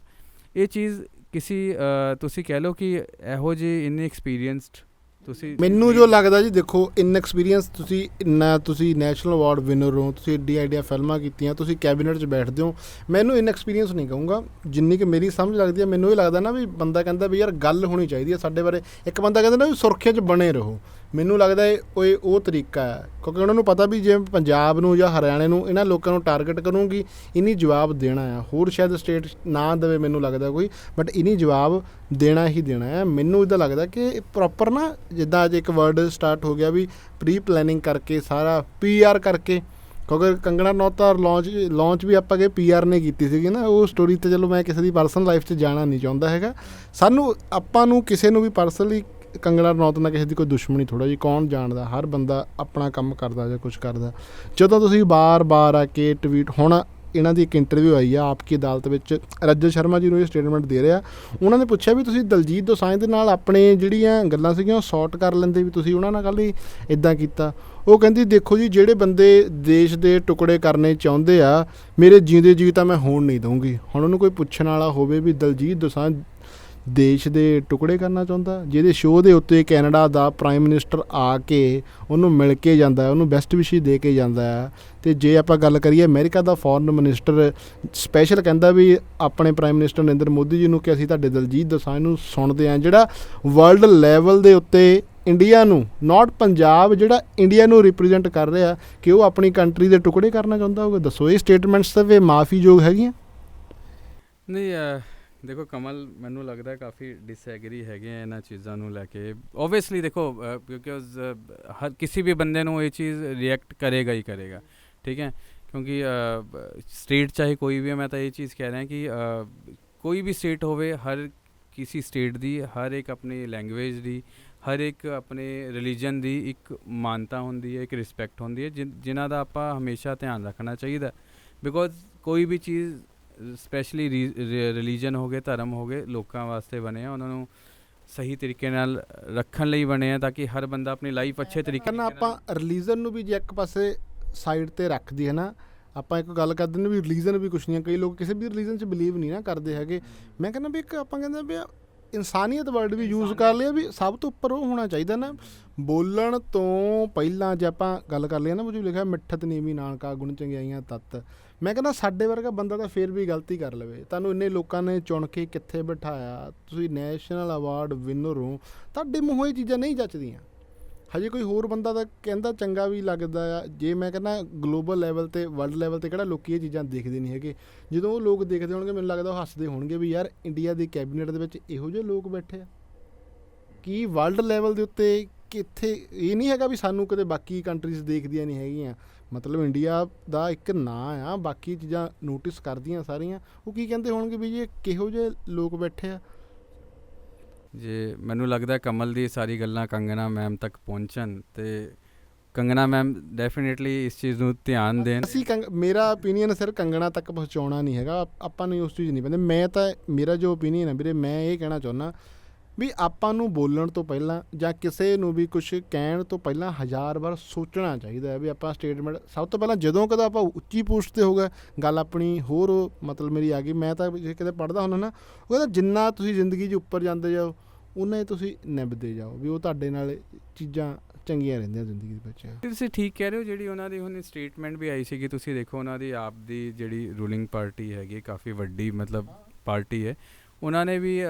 ਇਹ ਚੀਜ਼ ਕਿਸੇ ਤੁਸੀਂ ਕਹਿ ਲਓ ਕਿ ਇਹੋ ਜਿਹੇ ਇਨ ਐਕਸਪੀਰੀਅੰਸਡ ਤੁਸੀਂ ਮੈਨੂੰ ਜੋ ਲੱਗਦਾ ਜੀ ਦੇਖੋ ਇਨ ਐਕਸਪੀਰੀਅੰਸ ਤੁਸੀਂ ਇੰਨਾ ਤੁਸੀਂ ਨੈਸ਼ਨਲ ਅਵਾਰਡ ਵਿਨਰ ਹੋ ਤੁਸੀਂ ਏਡੀ ਆਈਡੀਆ ਫਿਲਮਾਂ ਕੀਤੀਆਂ ਤੁਸੀਂ ਕੈਬਨਿਟ 'ਚ ਬੈਠਦੇ ਹੋ ਮੈਨੂੰ ਇਨ ਐਕਸਪੀਰੀਅੰਸ ਨਹੀਂ ਕਹੂੰਗਾ। ਜਿੰਨੀ ਕਿ ਮੇਰੀ ਸਮਝ ਲੱਗਦੀ ਹੈ ਮੈਨੂੰ ਇਹ ਲੱਗਦਾ ਨਾ ਵੀ ਬੰਦਾ ਕਹਿੰਦਾ ਵੀ ਯਾਰ ਗੱਲ ਹੋਣੀ ਚਾਹੀਦੀ ਹੈ ਸਾਡੇ ਬਾਰੇ। ਇੱਕ ਬੰਦਾ ਕਹਿੰਦਾ ਨਾ ਵੀ ਸੁਰੱਖਿਆ 'ਚ ਬਣੇ ਰਹੋ। ਮੈਨੂੰ ਲੱਗਦਾ ਇਹ ਉਹ ਇਹ ਉਹ ਤਰੀਕਾ ਹੈ, ਕਿਉਂਕਿ ਉਹਨਾਂ ਨੂੰ ਪਤਾ ਵੀ ਜੇ ਪੰਜਾਬ ਨੂੰ ਜਾਂ ਹਰਿਆਣੇ ਨੂੰ ਇਹਨਾਂ ਲੋਕਾਂ ਨੂੰ ਟਾਰਗੇਟ ਕਰੂੰਗੀ, ਇਨੀ ਜਵਾਬ ਦੇਣਾ ਆ ਹੋਰ ਸ਼ਾਇਦ ਸਟੇਟ ਨਾ ਦੇਵੇ ਮੈਨੂੰ ਲੱਗਦਾ ਕੋਈ ਬਟ ਇਨੀ ਜਵਾਬ ਦੇਣਾ ਹੀ ਦੇਣਾ ਹੈ। ਮੈਨੂੰ ਇਦਾਂ ਲੱਗਦਾ ਕਿ ਪ੍ਰੋਪਰ ਨਾ ਜਿੱਦਾਂ ਅੱਜ ਇੱਕ ਵਰਡ ਸਟਾਰਟ ਹੋ ਗਿਆ ਵੀ ਪ੍ਰੀ ਪਲੈਨਿੰਗ ਕਰਕੇ, ਸਾਰਾ ਪੀਆਰ ਕਰਕੇ, ਕਿਉਂਕਿ ਕੰਗਣਾ ਰਣੌਤ ਤਾਂ ਲਾਂਚ ਲਾਂਚ ਵੀ ਆਪਾਂ ਕੇ ਪੀਆਰ ਨੇ ਕੀਤੀ ਸੀਗੀ ਨਾ, ਉਹ ਸਟੋਰੀ ਤੇ ਚਲੋ ਮੈਂ ਕਿਸੇ ਦੀ ਪਰਸਨਲ ਲਾਈਫ 'ਚ ਜਾਣਾ ਨਹੀਂ ਚਾਹੁੰਦਾ ਹੈਗਾ। ਸਾਨੂੰ, ਆਪਾਂ ਨੂੰ ਕਿਸੇ ਨੂੰ ਵੀ ਪਰਸਨਲੀ ਕੰਗਣਾ ਰਣੌਤ ਨਾਲ ਕਿਸੇ ਦੀ ਕੋਈ ਦੁਸ਼ਮਣੀ ਥੋੜਾ ਜੀ ਕੌਣ ਜਾਣਦਾ? ਹਰ ਬੰਦਾ ਆਪਣਾ ਕੰਮ ਕਰਦਾ ਜਾਂ ਕੁਝ ਕਰਦਾ। ਜਦੋਂ ਤੁਸੀਂ ਬਾਰ-ਬਾਰ ਆ ਕੇ ਟਵੀਟ ਹੁਣ ਇਹਨਾਂ ਦੀ ਇੱਕ ਇੰਟਰਵਿਊ ਆਈ ਆ ਆਪਕੀ ਅਦਾਲਤ ਵਿੱਚ ਰੱਜਤ ਸ਼ਰਮਾ ਜੀ ਨੂੰ ਇਹ ਸਟੇਟਮੈਂਟ ਦੇ ਰਿਹਾ। ਉਹਨਾਂ ਨੇ ਪੁੱਛਿਆ ਵੀ ਤੁਸੀਂ ਦਲਜੀਤ ਦੋਸਾਂਝ ਦੇ ਨਾਲ ਆਪਣੇ ਜਿਹੜੀਆਂ ਗੱਲਾਂ ਸੀਗੀਆਂ, ਉਹ ਸੌਰਟ ਕਰ ਲੈਂਦੇ ਵੀ ਤੁਸੀਂ ਉਹਨਾਂ ਨਾਲ ਕੱਲ ਹੀ ਇਦਾਂ ਕੀਤਾ। ਉਹ ਕਹਿੰਦੀ, ਦੇਖੋ ਜੀ, ਜਿਹੜੇ ਬੰਦੇ ਦੇਸ਼ ਦੇ ਟੁਕੜੇ ਕਰਨੇ ਚਾਹੁੰਦੇ ਆ, ਮੇਰੇ ਜੀਂਦੇ ਜੀ ਤਾਂ ਮੈਂ ਹੋਣ ਨਹੀਂ ਦਊਂਗੀ। ਹੁਣ ਉਹਨੂੰ ਕੋਈ ਪੁੱਛਣ ਵਾਲਾ ਹੋਵੇ ਵੀ ਦਲਜੀਤ ਦੋਸਾਂਝ ਦੇਸ਼ ਦੇ ਟੁਕੜੇ ਕਰਨਾ ਚਾਹੁੰਦਾ, ਜਿਹਦੇ ਸ਼ੋਅ ਦੇ ਉੱਤੇ ਕੈਨੇਡਾ ਦਾ ਪ੍ਰਾਈਮ ਮਿਨਿਸਟਰ ਆ ਕੇ ਉਹਨੂੰ ਮਿਲ ਕੇ ਜਾਂਦਾ ਹੈ, ਉਹਨੂੰ ਬੈਸਟ ਵਿਸ਼ੀ ਦੇ ਕੇ ਜਾਂਦਾ ਹੈ। ਤੇ ਜੇ ਆਪਾਂ ਗੱਲ ਕਰੀਏ ਅਮਰੀਕਾ ਦਾ ਫੋਰਨ ਮਿਨਿਸਟਰ ਸਪੈਸ਼ਲ ਕਹਿੰਦਾ ਵੀ ਆਪਣੇ ਪ੍ਰਾਈਮ ਮਿਨਿਸਟਰ ਨਰਿੰਦਰ ਮੋਦੀ ਜੀ ਨੂੰ ਕਿ ਅਸੀਂ ਤੁਹਾਡੇ ਦਲਜੀਤ ਦੋਸਾਂਝ ਨੂੰ ਸੁਣਦੇ ਹਾਂ, ਜਿਹੜਾ ਵਰਲਡ ਲੈਵਲ ਦੇ ਉੱਤੇ ਇੰਡੀਆ ਨੂੰ ਨਾਟ ਪੰਜਾਬ, ਜਿਹੜਾ ਇੰਡੀਆ ਨੂੰ ਰਿਪਰੈਜ਼ੈਂਟ ਕਰ ਰਿਹਾ, ਕਿ ਉਹ ਆਪਣੀ ਕੰਟਰੀ ਦੇ ਟੁਕੜੇ ਕਰਨਾ ਚਾਹੁੰਦਾ ਹੋਵੇ ਦੱਸੋ, ਇਹ ਸਟੇਟਮੈਂਟਸ ਤਾਂ ਵੇ ਮਾਫੀਯੋਗ ਹੈਗੀਆਂ? ਨਹੀਂ ਦੇਖੋ ਕਮਲ ਮੈਨੂੰ ਲੱਗਦਾ ਕਾਫੀ ਡਿਸਐਗਰੀ ਹੈਗੇ ਆ ਇਹਨਾਂ ਚੀਜ਼ਾਂ ਨੂੰ ਲੈ ਕੇ। ਓਬਵੀਅਸਲੀ ਦੇਖੋ ਕਿਉਂਕਿ ਹਰ ਕਿਸੇ ਵੀ ਬੰਦੇ ਨੂੰ ਇਹ ਚੀਜ਼ ਰਿਐਕਟ ਕਰੇਗਾ ਹੀ ਕਰੇਗਾ, ਠੀਕ ਹੈ? ਕਿਉਂਕਿ ਸਟੇਟ ਚਾਹੇ ਕੋਈ ਵੀ ਹੈ, ਮੈਂ ਤਾਂ ਇਹ ਚੀਜ਼ ਕਹਿ ਰਿਹਾ ਕਿ ਕੋਈ ਵੀ ਸਟੇਟ ਹੋਵੇ, ਹਰ ਕਿਸੇ ਸਟੇਟ ਦੀ, ਹਰ ਇੱਕ ਆਪਣੀ ਲੈਂਗੁਏਜ ਦੀ, ਹਰ ਇੱਕ ਆਪਣੇ ਰਿਲੀਜਨ ਦੀ ਇੱਕ ਮਾਨਤਾ ਹੁੰਦੀ ਹੈ, ਇੱਕ ਰਿਸਪੈਕਟ ਹੁੰਦੀ ਹੈ ਜਿਨ- ਜਿਨ੍ਹਾਂ ਦਾ ਆਪਾਂ ਹਮੇਸ਼ਾ ਧਿਆਨ ਰੱਖਣਾ ਚਾਹੀਦਾ ਬਿਕੋਜ਼ ਕੋਈ ਵੀ ਚੀਜ਼ ਸਪੈਸ਼ਲੀ ਰਿਲੀਜਨ ਹੋ ਗਏ ਧਰਮ ਹੋ ਗਏ ਲੋਕਾਂ ਵਾਸਤੇ ਬਣੇ ਆ ਉਹਨਾਂ ਨੂੰ ਸਹੀ ਤਰੀਕੇ ਨਾਲ ਰੱਖਣ ਲਈ ਬਣੇ ਆ ਤਾਂ ਕਿ ਹਰ ਬੰਦਾ ਆਪਣੀ ਲਾਈਫ ਅੱਛੇ ਤਰੀਕੇ ਕਰਨਾ ਆਪਾਂ ਰਿਲੀਜਨ ਨੂੰ ਵੀ ਜੇ ਇੱਕ ਪਾਸੇ ਸਾਈਡ ਤੇ ਰੱਖਦੀ ਹੈ ਨਾ ਆਪਾਂ ਇੱਕ ਗੱਲ ਕਰਦੇ ਨੇ ਵੀ ਰਿਲੀਜਨ ਵੀ ਕੁਛ ਨਹੀਂ ਹੈ। ਕਈ ਲੋਕ ਕਿਸੇ ਵੀ ਰਿਲੀਜਨ 'ਚ ਬਿਲੀਵ ਨਹੀਂ ਨਾ ਕਰਦੇ ਹੈਗੇ ਮੈਂ ਕਹਿੰਦਾ ਵੀ ਇੱਕ ਆਪਾਂ ਕਹਿੰਦੇ ਵੀ ਇਨਸਾਨੀਅਤ ਵਰਡ ਵੀ ਯੂਜ਼ ਕਰ ਲਿਆ ਵੀ ਸਭ ਤੋਂ ਉੱਪਰ ਉਹ ਹੋਣਾ ਚਾਹੀਦਾ ਨਾ ਬੋਲਣ ਤੋਂ ਪਹਿਲਾਂ ਜੇ ਆਪਾਂ ਗੱਲ ਕਰ ਲਈਏ ਨਾ ਉਹ 'ਚ ਲਿਖਿਆ ਮਿੱਠਤ ਨੀਵੀਂ ਨਾਨਕਾ ਗੁਣ ਚੰਗਿਆਈਆਂ ਤਤ ਮੈਂ ਕਹਿੰਦਾ ਸਾਡੇ ਵਰਗਾ ਬੰਦਾ ਤਾਂ ਫੇਰ ਵੀ ਗਲਤੀ ਕਰ ਲਵੇ। ਤੁਹਾਨੂੰ ਇੰਨੇ ਲੋਕਾਂ ਨੇ ਚੁਣ ਕੇ ਕਿੱਥੇ ਬਿਠਾਇਆ? ਤੁਸੀਂ ਨੈਸ਼ਨਲ ਅਵਾਰਡ ਵਿਨਰ ਹੋ। ਤੁਹਾਡੇ ਮੂੰਹੋਂ ਇਹ ਚੀਜ਼ਾਂ ਨਹੀਂ ਜੱਚਦੀਆਂ। ਹਜੇ ਕੋਈ ਹੋਰ ਬੰਦਾ ਤਾਂ ਕਹਿੰਦਾ ਚੰਗਾ ਵੀ ਲੱਗਦਾ ਆ। ਜੇ ਮੈਂ ਕਹਿੰਦਾ ਗਲੋਬਲ ਲੈਵਲ ਤੇ, ਵਰਲਡ ਲੈਵਲ ਤੇ ਕਿਹੜਾ ਲੋਕੀ ਇਹ ਚੀਜ਼ਾਂ ਦੇਖਦੇ ਨਹੀਂ ਹੈਗੇ। ਜਦੋਂ ਉਹ ਲੋਕ ਦੇਖਦੇ ਹੋਣਗੇ, ਮੈਨੂੰ ਲੱਗਦਾ ਉਹ ਹੱਸਦੇ ਹੋਣਗੇ ਵੀ ਯਾਰ ਇੰਡੀਆ ਦੀ ਕੈਬਨਿਟ ਦੇ ਵਿੱਚ ਇਹੋ ਜਿਹੇ ਲੋਕ ਬੈਠੇ ਆ। ਕੀ ਵਰਲਡ ਲੈਵਲ ਦੇ ਉੱਤੇ ਕਿੱਥੇ ਇਹ ਨਹੀਂ ਹੈਗਾ ਵੀ ਸਾਨੂੰ ਕਦੇ ਬਾਕੀ ਕੰਟਰੀਜ਼ ਦੇਖਦੀਆਂ ਨਹੀਂ ਹੈਗੀਆਂ। ਮਤਲਬ ਇੰਡੀਆ ਦਾ ਇੱਕ ਨਾਂ ਆ ਬਾਕੀ ਚੀਜ਼ਾਂ ਨੋਟਿਸ ਕਰਦੀਆਂ ਸਾਰੀਆਂ। ਉਹ ਕੀ ਕਹਿੰਦੇ ਹੋਣਗੇ ਵੀ ਇਹ ਕਿਹੋ ਜਿਹੇ ਲੋਕ ਬੈਠੇ ਆ? ਜੇ ਮੈਨੂੰ ਲੱਗਦਾ ਕਮਲ ਦੀ ਸਾਰੀ ਗੱਲਾਂ ਕੰਗਨਾ ਮੈਮ ਤੱਕ ਪਹੁੰਚਣ ਤੇ ਕੰਗਨਾ ਮੈਮ ਡੈਫੀਨਿਟਲੀ ਇਸ ਚੀਜ਼ ਨੂੰ ਧਿਆਨ ਦੇਣ। ਅਸੀਂ ਮੇਰਾ ਓਪੀਨੀਅਨ ਸਿਰ ਕੰਗਣਾ ਤੱਕ ਪਹੁੰਚਾਉਣਾ ਨਹੀਂ ਹੈਗਾ। ਆਪਾਂ ਨੂੰ ਉਸ ਚੀਜ਼ ਨਹੀਂ ਪੈਂਦੇ। ਮੈਂ ਤਾਂ ਮੇਰਾ ਜੋ ਓਪੀਨੀਅਨ ਹੈ ਵੀਰੇ ਮੈਂ ਇਹ ਕਹਿਣਾ ਚਾਹੁੰਦਾ ਵੀ ਆਪਾਂ ਨੂੰ ਬੋਲਣ ਤੋਂ ਪਹਿਲਾਂ ਜਾਂ ਕਿਸੇ ਨੂੰ ਵੀ ਕੁਝ ਕਹਿਣ ਤੋਂ ਪਹਿਲਾਂ ਹਜ਼ਾਰ ਵਾਰ ਸੋਚਣਾ ਚਾਹੀਦਾ ਹੈ ਵੀ ਆਪਾਂ ਸਟੇਟਮੈਂਟ ਸਭ ਤੋਂ ਪਹਿਲਾਂ ਜਦੋਂ ਕਦਾ ਆਪਾਂ ਉੱਚੀ ਪੋਸਟ ਤੇ ਹੋਗਾ, ਗੱਲ ਆਪਣੀ ਹੋਰ ਮਤਲਬ ਮੇਰੀ ਆ ਗਈ, ਮੈਂ ਤਾਂ ਜੇ ਕਿਤੇ ਪੜਦਾ ਹੁੰਦਾ ਨਾ, ਉਹ ਕਹਿੰਦਾ ਜਿੰਨਾ ਤੁਸੀਂ ਜ਼ਿੰਦਗੀ 'ਚ ਉੱਪਰ ਜਾਂਦੇ ਜਾਓ, ਉਨਾ ਹੀ ਤੁਸੀਂ ਨਿਭਦੇ ਜਾਓ, ਵੀ ਉਹ ਤੁਹਾਡੇ ਨਾਲ ਚੀਜ਼ਾਂ ਚੰਗੀਆਂ ਰਹਿੰਦੀਆਂ ਜ਼ਿੰਦਗੀ ਦੇ ਵਿੱਚ। ਤੁਸੀਂ ਠੀਕ ਕਹਿ ਰਹੇ ਹੋ, ਜਿਹੜੀ ਉਹਨਾਂ ਦੀ ਹੁਣ ਸਟੇਟਮੈਂਟ ਵੀ ਆਈ ਸੀ ਕਿ ਤੁਸੀਂ ਦੇਖੋ ਉਹਨਾਂ ਦੀ ਆਪ ਦੀ ਜਿਹੜੀ ਰੂਲਿੰਗ ਪਾਰਟੀ ਹੈਗੀ, ਕਾਫੀ ਵੱਡੀ ਮਤਲਬ ਪਾਰਟੀ ਹੈ। ਉਹਨਾਂ ਨੇ ਵੀ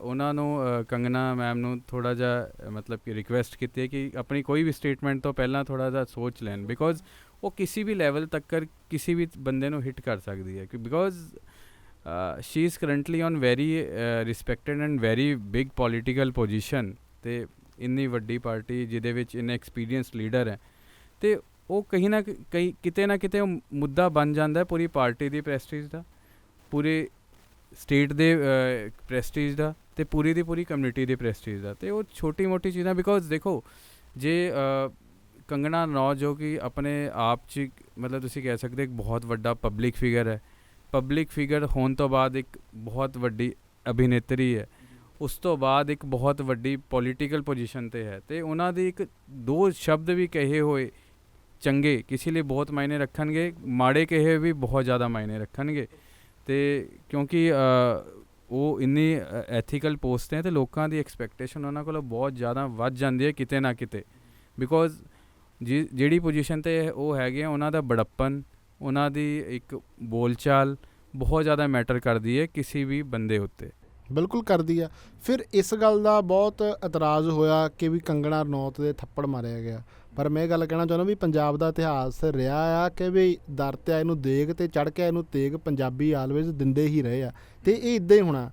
ਉਹਨਾਂ ਨੂੰ ਕੰਗਨਾ ਮੈਮ ਨੂੰ ਥੋੜਾ ਜਿਹਾ ਮਤਲਬ ਕਿ ਰਿਕੁਐਸਟ ਕੀਤੀ ਹੈ ਕਿ ਆਪਣੀ ਕੋਈ ਵੀ ਸਟੇਟਮੈਂਟ ਤੋਂ ਪਹਿਲਾਂ ਥੋੜਾ ਜਿਹਾ ਸੋਚ ਲੈਣ ਬਿਕੋਜ਼ ਉਹ ਕਿਸੇ ਵੀ ਲੈਵਲ ਤੱਕ ਕਿਸੇ ਵੀ ਬੰਦੇ ਨੂੰ ਹਿੱਟ ਕਰ ਸਕਦੀ ਹੈ ਕਿ because she is currently on very respected and very big political position ਤੇ ਇੰਨੀ ਵੱਡੀ ਪਾਰਟੀ ਜਿਹਦੇ ਵਿੱਚ ਇਨ ਐਕਸਪੀਰੀਅੰਸ ਲੀਡਰ ਹੈ ਤੇ ਉਹ ਕहीं ਨਾ ਕਈ ਕਿਤੇ ਨਾ ਕਿਤੇ ਉਹ ਮੁੱਦਾ ਬਣ ਜਾਂਦਾ ਹੈ ਪੂਰੀ ਪਾਰਟੀ ਦੀ ਪ੍ਰੈਸਟੀਜ ਦਾ, ਪੂਰੇ ਸਟੇਟ ਦੇ ਪ੍ਰੈਸਟੀਜ ਦਾ ਤੇ ਪੂਰੀ ਦੀ ਪੂਰੀ ਕਮਿਊਨਿਟੀ ਦੀ ਪ੍ਰੈਸਟੀਜ ਦਾ। ਤੇ ਉਹ ਛੋਟੀ ਮੋਟੀ ਚੀਜ਼ਾਂ ਬਿਕੋਜ਼ ਦੇਖੋ, ਜੇ ਕੰਗਣਾ ਨੌ ਜੋ ਕਿ ਆਪਣੇ ਆਪ 'ਚ, ਮਤਲਬ ਤੁਸੀਂ ਕਹਿ ਸਕਦੇ ਇੱਕ ਬਹੁਤ ਵੱਡਾ ਪਬਲਿਕ ਫਿਗਰ ਹੈ। ਪਬਲਿਕ ਫਿਗਰ ਹੋਣ ਤੋਂ ਬਾਅਦ ਇੱਕ ਬਹੁਤ ਵੱਡੀ ਅਭਿਨੇਤਰੀ ਹੈ। ਉਸ ਤੋਂ ਬਾਅਦ ਇੱਕ ਬਹੁਤ ਵੱਡੀ ਪੋਲੀਟੀਕਲ ਪੋਜੀਸ਼ਨ ਤੇ ਹੈ। ਤੇ ਉਹਨਾਂ ਦੀ ਇੱਕ ਦੋ ਸ਼ਬਦ ਵੀ ਕਹੇ ਹੋਏ ਚੰਗੇ, ਕਿਸੇ ਲਈ ਬਹੁਤ ਮਾਇਨੇ ਰੱਖਣਗੇ। ਮਾੜੇ ਕਹੇ ਵੀ ਬਹੁਤ ਜ਼ਿਆਦਾ ਮਾਇਨੇ ਰੱਖਣਗੇ। ਤੇ ਕਿਉਂਕਿ ਉਹ ਇੰਨੀ ਐਥੀਕਲ ਪੋਸਟ ਹੈ ਤੇ ਲੋਕਾਂ ਦੀ ਐਕਸਪੈਕਟੇਸ਼ਨ ਉਹਨਾਂ ਕੋਲੋਂ ਬਹੁਤ ਜ਼ਿਆਦਾ ਵੱਧ ਜਾਂਦੀ ਹੈ ਕਿਤੇ ਨਾ ਕਿਤੇ। ਬਿਕੋਜ਼ ਜੀ, ਜਿਹੜੀ ਪੋਜੀਸ਼ਨ ਤੇ ਉਹ ਹੈਗੇ ਆ, ਉਹਨਾਂ ਦਾ ਬੜੱਪਨ, ਉਹਨਾਂ ਦੀ ਇੱਕ ਬੋਲਚਾਲ ਬਹੁਤ ਜ਼ਿਆਦਾ ਮੈਟਰ ਕਰਦੀ ਹੈ ਕਿਸੇ ਵੀ ਬੰਦੇ ਉੱਤੇ। ਬਿਲਕੁਲ ਕਰਦੀ ਆ। ਫਿਰ ਇਸ ਗੱਲ ਦਾ ਬਹੁਤ ਇਤਰਾਜ਼ ਹੋਇਆ ਕਿ ਵੀ ਕੰਗਣਾ ਰਣੌਤ ਦੇ ਥੱਪੜ ਮਾਰਿਆ ਗਿਆ। ਪਰ ਮੈਂ ਇਹ ਗੱਲ ਕਹਿਣਾ ਚਾਹੁੰਦਾ ਵੀ ਪੰਜਾਬ ਦਾ ਇਤਿਹਾਸ ਰਿਹਾ ਆ ਕਿ ਵੀ ਦਰ ਤੇ ਆਏ ਨੂੰ ਦੇਗ ਤੇ ਚੜ ਕੇ ਆਏ ਨੂੰ ਤੇਗ ਪੰਜਾਬੀ ਆਲਵੇਜ਼ ਦਿੰਦੇ ਹੀ ਰਹੇ ਆ। ਤੇ ਇਹ ਇਦਾਂ ਹੀ ਹੋਣਾ।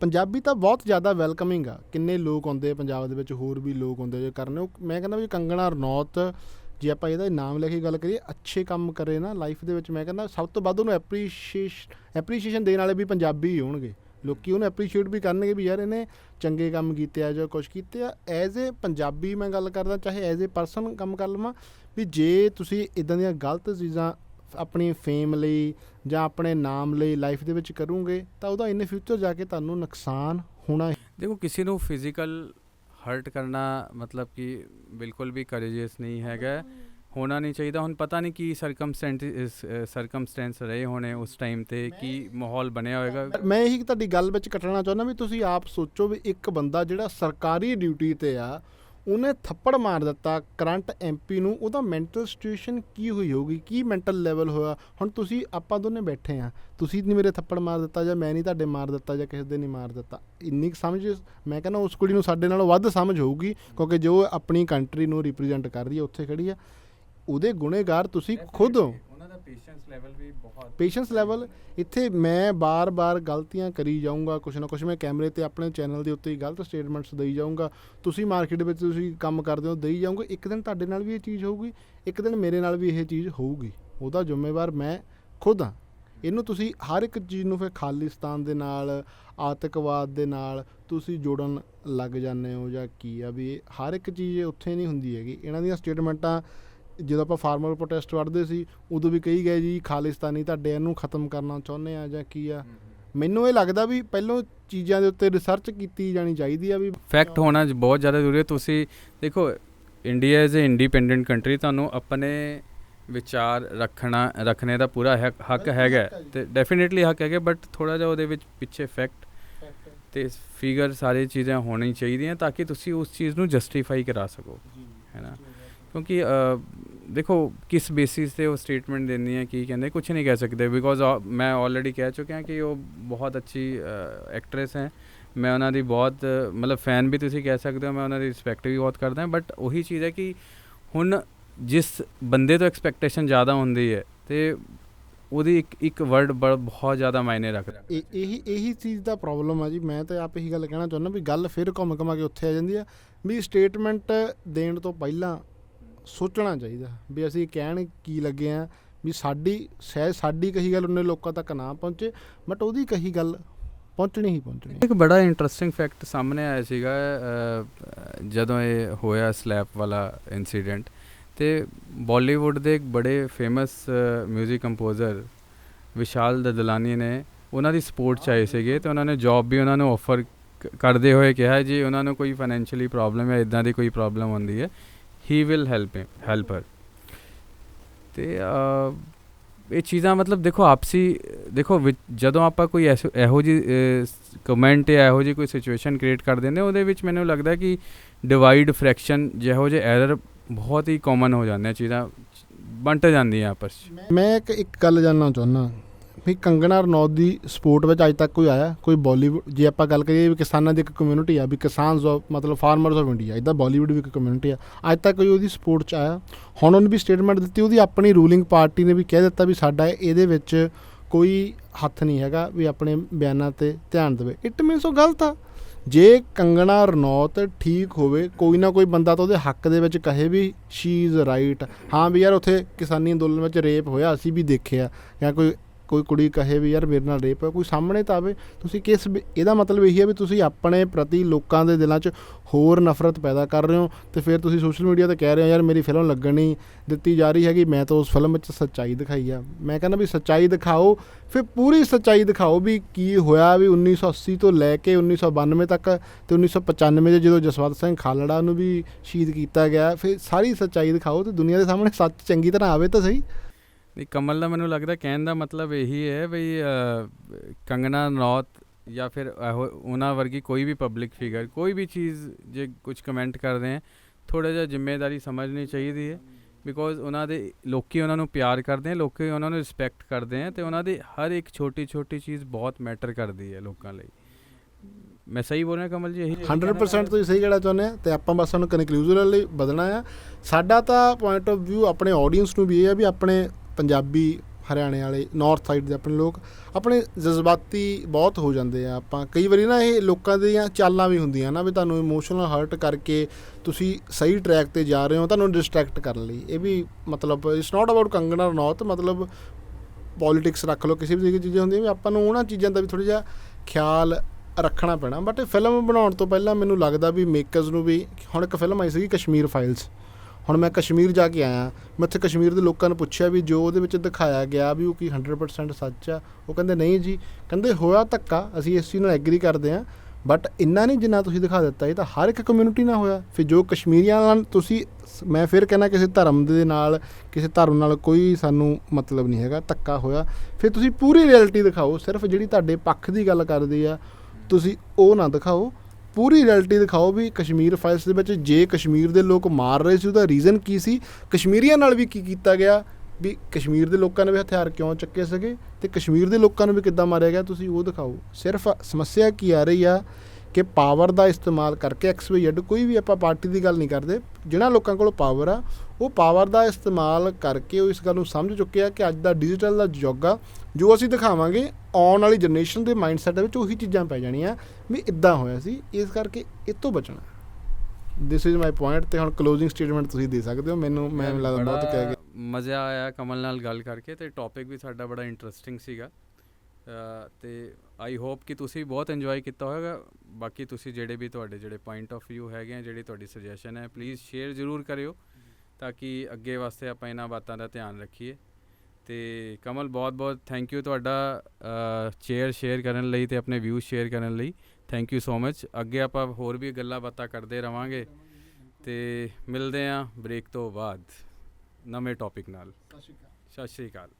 ਪੰਜਾਬੀ ਤਾਂ ਬਹੁਤ ਜ਼ਿਆਦਾ ਵੈਲਕਮਿੰਗ ਆ। ਕਿੰਨੇ ਲੋਕ ਆਉਂਦੇ ਆ ਪੰਜਾਬ ਦੇ ਵਿੱਚ, ਹੋਰ ਵੀ ਲੋਕ ਆਉਂਦੇ ਜੇ ਕਰਨੇ। ਉਹ ਮੈਂ ਕਹਿੰਦਾ ਵੀ ਕੰਗਣਾ ਰਨੌਤ ਜੇ ਆਪਾਂ ਇਹਦਾ ਨਾਮ ਲੈ ਕੇ ਗੱਲ ਕਰੀਏ, ਅੱਛੇ ਕੰਮ ਕਰੇ ਨਾ ਲਾਈਫ ਦੇ ਵਿੱਚ, ਮੈਂ ਕਹਿੰਦਾ ਸਭ ਤੋਂ ਵੱਧ ਉਹਨੂੰ ਐਪਰੀਸ਼ੀਏਸ਼ਨ ਐਪਰੀਸ਼ੀਏਸ਼ਨ ਦੇਣ ਵਾਲੇ ਵੀ ਪੰਜਾਬੀ ਹੀ ਹੋਣਗੇ। ਲੋਕੀ ਉਹਨੂੰ ਐਪਰੀਸ਼ੀਏਟ ਵੀ ਕਰਨਗੇ ਵੀ ਯਾਰ ਇਹਨੇ ਚੰਗੇ ਕੰਮ ਕੀਤੇ ਆ ਜਾਂ ਕੁਝ ਕੀਤੇ ਆ। ਐਜ਼ ਏ ਪੰਜਾਬੀ ਮੈਂ ਗੱਲ ਕਰਦਾ, ਚਾਹੇ ਐਜ਼ ਏ ਪਰਸਨ ਕੰਮ ਕਰ ਲਵਾਂ, ਵੀ ਜੇ ਤੁਸੀਂ ਇਦਾਂ ਦੀਆਂ ਗਲਤ ਚੀਜ਼ਾਂ ਆਪਣੀ ਫੇਮ ਲਈ ਜਾਂ ਆਪਣੇ ਨਾਮ ਲਈ ਲਾਈਫ ਦੇ ਵਿੱਚ ਕਰੋਗੇ, ਤਾਂ ਉਹਦਾ ਇਨ ਫਿਊਚਰ ਜਾ ਕੇ ਤੁਹਾਨੂੰ ਨੁਕਸਾਨ ਹੋਣਾ ਦੇਖੋ, ਕਿਸੇ ਨੂੰ ਫਿਜ਼ੀਕਲ ਹਰਟ ਕਰਨਾ ਮਤਲਬ ਕਿ ਬਿਲਕੁਲ ਵੀ ਕਰੇਜੀਅਸ ਨਹੀਂ ਹੈਗਾ। ਹੋਣਾ ਨਹੀਂ ਚਾਹੀਦਾ। ਹੁਣ ਪਤਾ ਨਹੀਂ ਕੀ ਸਰਕਮਸਟੈਂਸ ਸਰਕਮਸਟੈਂਸ ਰਹੇ ਹੋਣੇ ਉਸ ਟਾਈਮ ਤੇ ਕੀ ਮਾਹੌਲ ਬਣਿਆ ਹੋਏਗਾ। ਮੈਂ ਇਹੀ ਤੁਹਾਡੀ ਗੱਲ ਵਿੱਚ ਕੱਟਣਾ ਚਾਹੁੰਦਾ ਵੀ ਤੁਸੀਂ ਆਪ ਸੋਚੋ ਵੀ ਇੱਕ ਬੰਦਾ ਜਿਹੜਾ ਸਰਕਾਰੀ ਡਿਊਟੀ ਤੇ ਆ ਉਹਨੇ ਥੱਪੜ ਮਾਰ ਦਿੱਤਾ ਕਰੰਟ ਐਮਪੀ ਨੂੰ ਉਹਦਾ ਮੈਂਟਲ ਸਿਚੁਏਸ਼ਨ ਕੀ ਹੋਈ ਹੋਊਗੀ? ਕੀ ਮੈਂਟਲ ਲੈਵਲ ਹੋਇਆ? ਹੁਣ ਤੁਸੀਂ ਆਪਾਂ ਦੋਨੇ ਬੈਠੇ ਆ। ਤੁਸੀਂ ਨਹੀਂ ਮੇਰੇ ਥੱਪੜ ਮਾਰ ਦਿੱਤਾ ਜਾਂ ਮੈਂ ਨਹੀਂ ਤੁਹਾਡੇ ਮਾਰ ਦਿੱਤਾ ਜਾਂ ਕਿਸੇ ਦੇ ਨਹੀਂ ਮਾਰ ਦਿੱਤਾ। ਇੰਨੀ ਸਮਝ ਮੈਂ ਕਹਿੰਦਾ ਉਸ ਕੁੜੀ ਨੂੰ ਸਾਡੇ ਨਾਲੋਂ ਵੱਧ ਸਮਝ ਹੋਊਗੀ ਕਿਉਂਕਿ ਜੋ ਆਪਣੀ ਕੰਟਰੀ ਨੂੰ ਰਿਪਰੈਜ਼ੈਂਟ ਕਰ ਰਹੀ ਹੈ ਉੱਥੇ ਖੜੀ ਆ। ਉਹਦੇ ਗੁਨੇਗਾਰ ਤੁਸੀਂ ਖੁਦ ਹੋ। ਉਹਨਾਂ ਦਾ ਪੇਸ਼ੈਂਸ ਲੈਵਲ ਵੀ ਬਹੁਤ ਪੇਸ਼ੈਂਸ ਲੈਵਲ ਇੱਥੇ ਮੈਂ ਬਾਰ-ਬਾਰ ਗਲਤੀਆਂ ਕਰੀ ਜਾਊਂਗਾ ਕੁਛ ਨਾ ਕੁਛ ਮੈਂ ਕੈਮਰੇ ਤੇ ਆਪਣੇ ਚੈਨਲ ਦੇ ਉੱਤੇ ਹੀ ਗਲਤ ਸਟੇਟਮੈਂਟਸ ਦੇਈ ਜਾਊਂਗਾ। ਤੁਸੀਂ ਮਾਰਕੀਟ ਵਿੱਚ ਤੁਸੀਂ ਕੰਮ ਕਰਦੇ ਹੋ ਦੇਈ ਜਾਓਗੇ ਇੱਕ ਦਿਨ ਤੁਹਾਡੇ ਨਾਲ ਵੀ ਇਹ ਚੀਜ਼ ਹੋਊਗੀ ਇੱਕ ਦਿਨ ਮੇਰੇ ਨਾਲ ਵੀ ਇਹ ਚੀਜ਼ ਹੋਊਗੀ। ਉਹਦਾ ਜ਼ਿੰਮੇਵਾਰ ਮੈਂ ਖੁਦ ਹਾਂ। ਇਹਨੂੰ ਤੁਸੀਂ ਹਰ ਇੱਕ ਚੀਜ਼ ਨੂੰ ਫਿਰ ਖਾਲਿਸਤਾਨ ਦੇ ਨਾਲ ਆਤੰਕਵਾਦ ਦੇ ਨਾਲ ਤੁਸੀਂ ਜੋੜਨ ਲੱਗ ਜਾਂਦੇ ਹੋ ਜਾਂ ਕੀ ਆ ਵੀ ਹਰ ਇੱਕ ਚੀਜ਼ ਉੱਥੇ ਨਹੀਂ ਹੁੰਦੀ ਹੈਗੀ। ਇਹਨਾਂ ਦੀਆਂ ਸਟੇਟਮੈਂਟਾਂ ਜਦੋਂ ਆਪਾਂ ਫਾਰਮਰ ਪ੍ਰੋਟੈਸਟ ਵੜਦੇ ਸੀ ਉਦੋਂ ਵੀ ਕਹੀ ਗਏ ਜੀ ਖਾਲਿਸਤਾਨੀ ਤੁਹਾਡੇ ਇਹਨੂੰ ਖਤਮ ਕਰਨਾ ਚਾਹੁੰਦੇ ਆ ਜਾਂ ਕੀ ਆ। ਮੈਨੂੰ ਇਹ ਲੱਗਦਾ ਵੀ ਪਹਿਲਾਂ ਚੀਜ਼ਾਂ ਦੇ ਉੱਤੇ ਰਿਸਰਚ ਕੀਤੀ ਜਾਣੀ ਚਾਹੀਦੀ ਆ ਵੀ ਫੈਕਟ ਹੋਣਾ ਬਹੁਤ ਜ਼ਿਆਦਾ ਜ਼ਰੂਰੀ ਹੈ। ਤੁਸੀਂ ਦੇਖੋ India is a independent country ਤੁਹਾਨੂੰ ਆਪਣੇ ਵਿਚਾਰ ਰੱਖਣਾ ਰੱਖਣੇ ਦਾ ਪੂਰਾ ਹੱਕ ਹੈਗਾ। ਤੇ ਡੈਫੀਨਿਟਲੀ ਹੱਕ ਹੈਗਾ ਬਟ ਥੋੜਾ ਜਿਹਾ ਉਹਦੇ ਵਿੱਚ ਪਿੱਛੇ ਫੈਕਟ ਤੇ ਫਿਗਰ ਸਾਰੀ ਚੀਜ਼ਾਂ ਹੋਣੀ ਚਾਹੀਦੀਆਂ ਤਾਂ ਕਿ ਤੁਸੀਂ ਉਸ ਚੀਜ਼ ਨੂੰ ਜਸਟੀਫਾਈ ਕਰਾ ਸਕੋ। ਹੈ ਨਾ? ਕਿਉਂਕਿ ਦੇਖੋ ਕਿਸ ਬੇਸਿਸ ਤੇ ਉਹ ਸਟੇਟਮੈਂਟ ਦਿੰਦੀ ਹੈ, ਕੀ ਕਹਿੰਦੇ ਕੁਝ ਨਹੀਂ ਕਹਿ ਸਕਦੇ ਬਿਕੋਜ਼ ਮੈਂ ਆਲਰੇਡੀ ਕਹਿ ਚੁੱਕਿਆ ਕਿ ਉਹ ਬਹੁਤ ਅੱਛੀ ਐਕਟਰੈਸ ਹੈ। ਮੈਂ ਉਹਨਾਂ ਦੀ ਬਹੁਤ, ਮਤਲਬ ਫੈਨ ਵੀ ਤੁਸੀਂ ਕਹਿ ਸਕਦੇ ਹੋ, ਮੈਂ ਉਹਨਾਂ ਦੀ ਰਿਸਪੈਕਟ ਵੀ ਬਹੁਤ ਕਰਦਾ ਬਟ ਉਹੀ ਚੀਜ਼ ਹੈ ਕਿ ਹੁਣ ਜਿਸ ਬੰਦੇ ਤੋਂ ਐਕਸਪੈਕਟੇਸ਼ਨ ਜ਼ਿਆਦਾ ਹੁੰਦੀ ਹੈ ਤੇ ਉਹਦੀ ਇੱਕ ਇੱਕ ਵਰਡ ਬਹੁਤ ਜ਼ਿਆਦਾ ਮਾਇਨੇ ਰੱਖਦਾ ਇਹ, ਇਹੀ ਇਹੀ ਚੀਜ਼ ਦਾ ਪ੍ਰੋਬਲਮ ਆ ਜੀ। ਮੈਂ ਤਾਂ ਆਪ ਇਹੀ ਗੱਲ ਕਹਿਣਾ ਚਾਹੁੰਦਾ ਵੀ ਗੱਲ ਫਿਰ ਘੁੰਮ ਘਮਾ ਕੇ ਉੱਥੇ ਆ ਜਾਂਦੀ ਆ। ਵੀ ਸਟੇਟਮੈਂਟ ਦੇਣ ਤੋਂ ਪਹਿਲਾਂ ਸੋਚਣਾ ਚਾਹੀਦਾ ਵੀ ਅਸੀਂ ਕਹਿਣ ਕੀ ਲੱਗੇ ਆ ਵੀ ਸਾਡੀ ਸ਼ਾਇਦ ਸਾਡੀ ਕਹੀ ਗੱਲ ਉਹਨੇ ਲੋਕਾਂ ਤੱਕ ਨਾ ਪਹੁੰਚੇ ਬਟ ਉਹਦੀ ਕਹੀ ਗੱਲ ਪਹੁੰਚਣੀ ਹੀ ਪਹੁੰਚਣੀ। ਇੱਕ ਬੜਾ ਇੰਟਰਸਟਿੰਗ ਫੈਕਟ ਸਾਹਮਣੇ ਆਇਆ ਸੀਗਾ ਜਦੋਂ ਇਹ ਹੋਇਆ ਸਲੈਪ ਵਾਲਾ ਇਨਸੀਡੈਂਟ ਤੇ ਬਾਲੀਵੁੱਡ ਦੇ ਇੱਕ ਬੜੇ ਫੇਮਸ 뮤직 ਕੰਪੋਜ਼ਰ ਵਿਸ਼ਾਲ ਦਦਲਾਨੀ ਨੇ ਉਹਨਾਂ ਦੀ ਸਪੋਰਟ ਚ ਆਏ ਸੀਗੇ ਤੇ ਉਹਨਾਂ ਨੇ ਜੌਬ ਵੀ ਉਹਨਾਂ ਨੂੰ ਆਫਰ ਕਰਦੇ ਹੋਏ ਕਿਹਾ ਜੀ, ਉਹਨਾਂ ਨੂੰ ਕੋਈ ਫਾਈਨੈਂਸ਼ੀਅਲੀ ਪ੍ਰੋਬਲਮ ਹੈ ਇਦਾਂ ਦੀ ਕੋਈ ਪ੍ਰੋਬਲਮ ਹੁੰਦੀ ਹੈ he will help help her ਤੇ ਇਹ ਚੀਜ਼ਾਂ ਮਤਲਬ ਦੇਖੋ ਆਪਸੀ ਦੇਖੋ ਵਿੱਚ- ਜਦੋਂ ਆਪਾਂ ਕੋਈ ਐਸੋ- ਇਹੋ ਜੀ ਕਮੈਂਟ ਜਾਂ ਇਹੋ ਜੀ ਕੋਈ ਸਿਚੁਏਸ਼ਨ ਕ੍ਰੀਏਟ ਕਰ ਦਿੰਦੇ ਉਹਦੇ ਵਿੱਚ ਮੈਨੂੰ ਲੱਗਦਾ ਕਿ ਡਿਵਾਈਡ ਫ੍ਰੈਕਸ਼ਨ ਜਿਹੋ ਜਿਹੇ ਐਰਰ ਬਹੁਤ ਹੀ ਕਾਮਨ ਹੋ ਜਾਂਦੇ ਆ ਚੀਜ਼ਾਂ ਬੰਟ ਜਾਂਦੀਆਂ ਆਪਸ 'ਚ ਮੈਂ ਇੱਕ ਇੱਕ ਗੱਲ ਜਾਣਨਾ ਚਾਹੁੰਦਾ ਵੀ ਕੰਗਣਾ ਰਣੌਤ ਦੀ ਸਪੋਰਟ ਵਿੱਚ ਅੱਜ ਤੱਕ ਕੋਈ ਆਇਆ? ਕੋਈ ਬਾਲੀਵੁੱਡ ਜੇ ਆਪਾਂ ਗੱਲ ਕਰੀਏ ਵੀ ਕਿਸਾਨਾਂ ਦੀ ਇੱਕ ਕਮਿਊਨਿਟੀ ਆ, ਵੀ ਕਿਸਾਨਸ ਆਫ ਮਤਲਬ ਫਾਰਮਰਸ ਆਫ ਇੰਡੀਆ ਇਦਾਂ ਬਾਲੀਵੁੱਡ ਵੀ ਇੱਕ ਕਮਿਊਨਿਟੀ ਆ। ਅੱਜ ਤੱਕ ਕੋਈ ਉਹਦੀ ਸਪੋਰਟ ਚ ਆਇਆ? ਹੁਣ ਉਹਨੇ ਵੀ ਸਟੇਟਮੈਂਟ ਦਿੱਤੀ, ਉਹਦੀ ਆਪਣੀ ਰੂਲਿੰਗ ਪਾਰਟੀ ਨੇ ਵੀ ਕਹਿ ਦਿੱਤਾ ਵੀ ਸਾਡਾ ਇਹਦੇ ਵਿੱਚ ਕੋਈ ਹੱਥ ਨਹੀਂ ਹੈਗਾ ਵੀ ਆਪਣੇ ਬਿਆਨਾਂ ਤੇ ਧਿਆਨ ਦੇਵੇ। ਇਟ ਮੀਨਸ ਉਹ ਗਲਤ ਆ। ਜੇ ਕੰਗਣਾ ਰਣੌਤ ਠੀਕ ਹੋਵੇ, ਕੋਈ ਨਾ ਕੋਈ ਬੰਦਾ ਤਾਂ ਉਹਦੇ ਹੱਕ ਦੇ ਵਿੱਚ ਕਹੇ ਵੀ ਸ਼ੀ ਇਜ਼ ਰਾਈਟ ਹਾਂ ਵੀ ਯਾਰ ਉੱਥੇ ਕਿਸਾਨੀ ਅੰਦੋਲਨ ਵਿੱਚ ਰੇਪ ਹੋਇਆ, ਅਸੀਂ ਵੀ ਦੇਖਿਆ। ਜਾਂ ਕੋਈ ਕੋਈ ਕੁੜੀ ਕਹੇ ਵੀ ਯਾਰ ਮੇਰੇ ਨਾਲ ਰੇਪ ਹੈ ਕੋਈ ਸਾਹਮਣੇ ਤਾਂ ਆਵੇ। ਤੁਸੀਂ ਕਿਸ ਵੀ- ਇਹਦਾ ਮਤਲਬ ਇਹੀ ਹੈ ਵੀ ਤੁਸੀਂ ਆਪਣੇ ਪ੍ਰਤੀ ਲੋਕਾਂ ਦੇ ਦਿਲਾਂ 'ਚ ਹੋਰ ਨਫ਼ਰਤ ਪੈਦਾ ਕਰ ਰਹੇ ਹੋ ਤੇ ਫਿਰ ਤੁਸੀਂ ਸੋਸ਼ਲ ਮੀਡੀਆ ਤੇ ਕਹਿ ਰਹੇ ਹੋ, ਯਾਰ ਮੇਰੀ ਫਿਲਮ ਲੱਗਣ ਨਹੀਂ ਦਿੱਤੀ ਜਾ ਰਹੀ ਹੈਗੀ, ਮੈਂ ਤਾਂ ਉਸ ਫਿਲਮ ਵਿੱਚ ਸੱਚਾਈ ਦਿਖਾਈ ਆ। ਮੈਂ ਕਹਿੰਦਾ ਵੀ ਸੱਚਾਈ ਦਿਖਾਓ, ਫਿਰ ਪੂਰੀ ਸੱਚਾਈ ਦਿਖਾਓ ਵੀ ਕੀ ਹੋਇਆ ਵੀ 1980 ਤੋਂ ਲੈ ਕੇ 1992 ਤੱਕ ਤੇ 1995 ਦੇ ਜਦੋਂ ਜਸਵੰਤ ਸਿੰਘ ਖਾਲੜਾ ਨੂੰ ਵੀ ਸ਼ਹੀਦ ਕੀਤਾ ਗਿਆ, ਫਿਰ ਸਾਰੀ ਸੱਚਾਈ ਦਿਖਾਓ ਤੇ ਦੁਨੀਆ ਦੇ ਸਾਹਮਣੇ ਸੱਚ ਚੰਗੀ ਤਰ੍ਹਾਂ ਆਵੇ ਤਾਂ ਸਹੀ। ਨਹੀਂ ਕਮਲ ਦਾ ਮੈਨੂੰ ਲੱਗਦਾ ਕਹਿਣ ਦਾ ਮਤਲਬ ਇਹੀ ਹੈ ਵੀ ਅ, ਕੰਗਨਾ ਰਣੌਤ ਜਾਂ ਫਿਰ ਇਹੋ- ਉਹਨਾਂ ਵਰਗੀ ਕੋਈ ਵੀ ਪਬਲਿਕ ਫਿਗਰ ਕੋਈ ਵੀ ਚੀਜ਼ ਜੇ ਕੁਝ ਕਮੈਂਟ ਕਰਦੇ ਹੈ ਥੋੜਾ ਜਿਹਾ ਜ਼ਿੰਮੇਵਾਰੀ ਸਮਝਣੀ ਚਾਹੀਦੀ ਹੈ ਬਿਕੋਜ਼ ਉਹਨਾਂ ਦੇ ਲੋਕੀ ਉਹਨਾਂ ਨੂੰ ਪਿਆਰ ਕਰਦੇ ਹੈ ਲੋਕੀ ਉਹਨਾਂ ਨੂੰ ਰਿਸਪੈਕਟ ਕਰਦੇ ਹੈ ਤੇ ਉਹਨਾਂ ਦੀ ਹਰ ਇੱਕ ਛੋਟੀ ਛੋਟੀ ਚੀਜ਼ ਬਹੁਤ ਮੈਟਰ ਕਰਦੀ ਹੈ ਲੋਕਾਂ ਲਈ। ਮੈਂ ਸਹੀ ਬੋਲ ਰਿਹਾ ਕਮਲ ਜੀ ਇਹੀ 100% ਤੁਸੀਂ ਸਹੀ ਕਹਿਣਾ ਚਾਹੁੰਦੇ ਆ ਤੇ ਆਪਾਂ ਬਸ ਸਾਨੂੰ ਕਨਕਲੂਜਨ ਲਈ ਬਦਲਣਾ ਆ ਸਾਡਾ ਤਾਂ ਪੁਆਇੰਟ ਆਫ View ਆਪਣੇ ਆਡੀਅנס ਨੂੰ ਵੀ ਇਹ ਆ ਵੀ ਆਪਣੇ ਪੰਜਾਬੀ ਹਰਿਆਣੇ ਵਾਲੇ ਨਾਰਥ ਸਾਈਡ ਦੇ ਆਪਣੇ ਲੋਕ, ਆਪਣੇ ਜਜ਼ਬਾਤੀ ਬਹੁਤ ਹੋ ਜਾਂਦੇ ਆ ਆਪਾਂ। ਕਈ ਵਾਰੀ ਨਾ ਇਹ ਲੋਕਾਂ ਦੀਆਂ ਚਾਲਾਂ ਵੀ ਹੁੰਦੀਆਂ ਨਾ ਵੀ ਤੁਹਾਨੂੰ ਇਮੋਸ਼ਨਲ ਹਰਟ ਕਰਕੇ ਤੁਸੀਂ ਸਹੀ ਟਰੈਕ ਤੇ ਜਾ ਰਹੇ ਹੋ, ਤੁਹਾਨੂੰ ਡਿਸਟਰੈਕਟ ਕਰਨ ਲਈ। ਇਹ ਵੀ ਮਤਲਬ it's not about Kangana Ranaut ਮਤਲਬ ਪੋਲਿਟਿਕਸ ਰੱਖ ਲਓ, ਕਿਸੇ ਵੀ ਤਰੀਕੇ ਚੀਜ਼ਾਂ ਹੁੰਦੀਆਂ ਵੀ ਆਪਾਂ ਨੂੰ ਉਹਨਾਂ ਚੀਜ਼ਾਂ ਦਾ ਵੀ ਥੋੜਾ ਜਿਹਾ ਖਿਆਲ ਰੱਖਣਾ ਪੈਣਾ। ਬਟ ਫਿਲਮ ਬਣਾਉਣ ਤੋਂ ਪਹਿਲਾਂ ਮੈਨੂੰ ਲੱਗਦਾ ਵੀ ਮੇਕਰਸ ਨੂੰ ਵੀ, ਹੁਣ ਇੱਕ ਫਿਲਮ ਆਈ ਸੀਗੀ ਕਸ਼ਮੀਰ ਫਾਈਲਸ ਹੁਣ ਮੈਂ ਕਸ਼ਮੀਰ ਜਾ ਕੇ ਆਇਆ। ਮੈਂ ਉੱਥੇ ਕਸ਼ਮੀਰ ਦੇ ਲੋਕਾਂ ਨੂੰ ਪੁੱਛਿਆ ਵੀ ਜੋ ਉਹਦੇ ਵਿੱਚ ਦਿਖਾਇਆ ਗਿਆ ਵੀ ਉਹ ਕੀ 100% ਸੱਚ ਆ। ਉਹ ਕਹਿੰਦੇ, ਨਹੀਂ ਜੀ। ਕਹਿੰਦੇ, ਹੋਇਆ ਧੱਕਾ, ਅਸੀਂ ਇਸ ਚੀਜ਼ ਨਾਲ ਐਗਰੀ ਕਰਦੇ ਹਾਂ ਬਟ ਇੰਨਾ ਨਹੀਂ ਜਿੰਨਾ ਤੁਸੀਂ ਦਿਖਾ ਦਿੱਤਾ। ਇਹ ਤਾਂ ਹਰ ਇੱਕ ਕਮਿਊਨਿਟੀ ਨਾਲ ਹੋਇਆ। ਫਿਰ ਜੋ ਕਸ਼ਮੀਰੀਆਂ ਨਾਲ ਤੁਸੀਂ ਮੈਂ ਫਿਰ ਕਹਿੰਦਾ ਕਿਸੇ ਧਰਮ ਦੇ ਨਾਲ, ਕਿਸੇ ਧਰਮ ਨਾਲ ਕੋਈ ਸਾਨੂੰ ਮਤਲਬ ਨਹੀਂ ਹੈਗਾ, ਧੱਕਾ ਹੋਇਆ। ਫਿਰ ਤੁਸੀਂ ਪੂਰੀ ਰਿਐਲਿਟੀ ਦਿਖਾਓ। ਸਿਰਫ ਜਿਹੜੀ ਤੁਹਾਡੇ ਪੱਖ ਦੀ ਗੱਲ ਕਰਦੀ ਆ, ਤੁਸੀਂ ਉਹ ਨਾ ਦਿਖਾਓ। ਪੂਰੀ ਰਿਐਲਿਟੀ ਦਿਖਾਓ ਵੀ ਕਸ਼ਮੀਰ ਫਾਈਲਸ ਦੇ ਵਿੱਚ ਜੇ ਕਸ਼ਮੀਰ ਦੇ ਲੋਕ ਮਾਰ ਰਹੇ ਸੀ, ਉਹਦਾ ਰੀਜ਼ਨ ਕੀ ਸੀ? ਕਸ਼ਮੀਰੀਆਂ ਨਾਲ ਵੀ ਕੀ ਕੀਤਾ ਗਿਆ? ਵੀ ਕਸ਼ਮੀਰ ਦੇ ਲੋਕਾਂ ਨੇ ਵੀ ਹਥਿਆਰ ਕਿਉਂ ਚੱਕੇ ਸੀਗੇ? ਤੇ ਕਸ਼ਮੀਰ ਦੇ ਲੋਕਾਂ ਨੂੰ ਵੀ ਕਿੱਦਾਂ ਮਾਰਿਆ ਗਿਆ? ਤੁਸੀਂ ਉਹ ਦਿਖਾਓ। ਸਿਰਫ ਸਮੱਸਿਆ ਕੀ ਆ ਰਹੀ ਆ? ਕਿ ਪਾਵਰ ਦਾ ਇਸਤੇਮਾਲ ਕਰਕੇ ਐਕਸ ਵਾਈ ਜ਼ੈਡ ਕੋਈ ਵੀ ਆਪਾਂ ਪਾਰਟੀ ਦੀ ਗੱਲ ਨਹੀਂ ਕਰਦੇ ਜਿਹਨਾਂ ਲੋਕਾਂ ਕੋਲ ਪਾਵਰ ਆ ਉਹ ਪਾਵਰ ਦਾ ਇਸਤੇਮਾਲ ਕਰਕੇ ਉਹ ਇਸ ਗੱਲ ਨੂੰ ਸਮਝ ਚੁੱਕੇ ਆ ਕਿ ਅੱਜ ਦਾ ਡਿਜੀਟਲ ਦਾ ਯੁੱਗ ਆ ਜੋ ਅਸੀਂ ਦਿਖਾਵਾਂਗੇ ਆਉਣ ਵਾਲੀ ਜਨਰੇਸ਼ਨ ਦੇ ਮਾਈਂਡਸੈਟ ਵਿੱਚ ਉਹੀ ਚੀਜ਼ਾਂ ਪੈ ਜਾਣੀਆਂ ਵੀ ਇਦਾਂ ਹੋਇਆ ਸੀ ਇਸ ਕਰਕੇ ਇਹ ਤੋਂ ਬਚਣਾ। ਦਿਸ ਇਜ਼ ਮਾਈ ਪੁਆਇੰਟ ਤੇ ਹੁਣ ਕਲੋਜ਼ਿੰਗ ਸਟੇਟਮੈਂਟ ਤੁਸੀਂ ਦੇ ਸਕਦੇ ਹੋ ਮੈਨੂੰ ਮੈਂ ਲੱਗਦਾ ਬਹੁਤ ਕਹਿ ਗਿਆ ਮਜ਼ਾ ਆਇਆ ਕਮਲ ਨਾਲ ਗੱਲ ਕਰਕੇ ਤੇ ਟੌਪਿਕ ਵੀ ਸਾਡਾ ਬੜਾ ਇੰਟਰਸਟਿੰਗ ਸੀਗਾ। ਅ, ਤੇ ਆਈ ਹੋਪ ਕਿ ਤੁਸੀਂ ਬਹੁਤ ਇੰਜੋਏ ਕੀਤਾ ਹੋਵੇਗਾ ਬਾਕੀ ਤੁਸੀਂ ਜਿਹੜੇ ਵੀ ਤੁਹਾਡੇ ਜਿਹੜੇ ਪੁਆਇੰਟ ਆਫ View ਹੈਗੇ ਆ ਜਿਹੜੀ ਤੁਹਾਡੀ ਸੁਜੈਸ਼ਨ ਹੈ ਪਲੀਜ਼ ਸ਼ੇਅਰ ਜ਼ਰੂਰ ਕਰਿਓ ਤਾਂ ਕਿ ਅੱਗੇ ਵਾਸਤੇ ਆਪਾਂ ਇਹਨਾਂ ਬਾਤਾਂ ਦਾ ਧਿਆਨ ਰੱਖੀਏ। ਤੇ ਕਮਲ ਬਹੁਤ ਬਹੁਤ ਥੈਂਕ ਯੂ ਤੁਹਾਡਾ ਚੇਅਰ ਸ਼ੇਅਰ ਕਰਨ ਲਈ ਤੇ ਆਪਣੇ ਵਿਊ ਸ਼ੇਅਰ ਕਰਨ ਲਈ। ਥੈਂਕ ਯੂ ਸੋ ਮਚ ਅੱਗੇ ਆਪਾਂ ਹੋਰ ਵੀ ਗੱਲਾਂ ਬਾਤਾਂ ਕਰਦੇ ਰਵਾਂਗੇ। ਤੇ ਮਿਲਦੇ ਆਂ ਬ੍ਰੇਕ ਤੋਂ ਬਾਅਦ। ਨਵੇਂ ਟੌਪਿਕ ਨਾਲ। ਸਤਿ ਸ਼੍ਰੀ ਅਕਾਲ।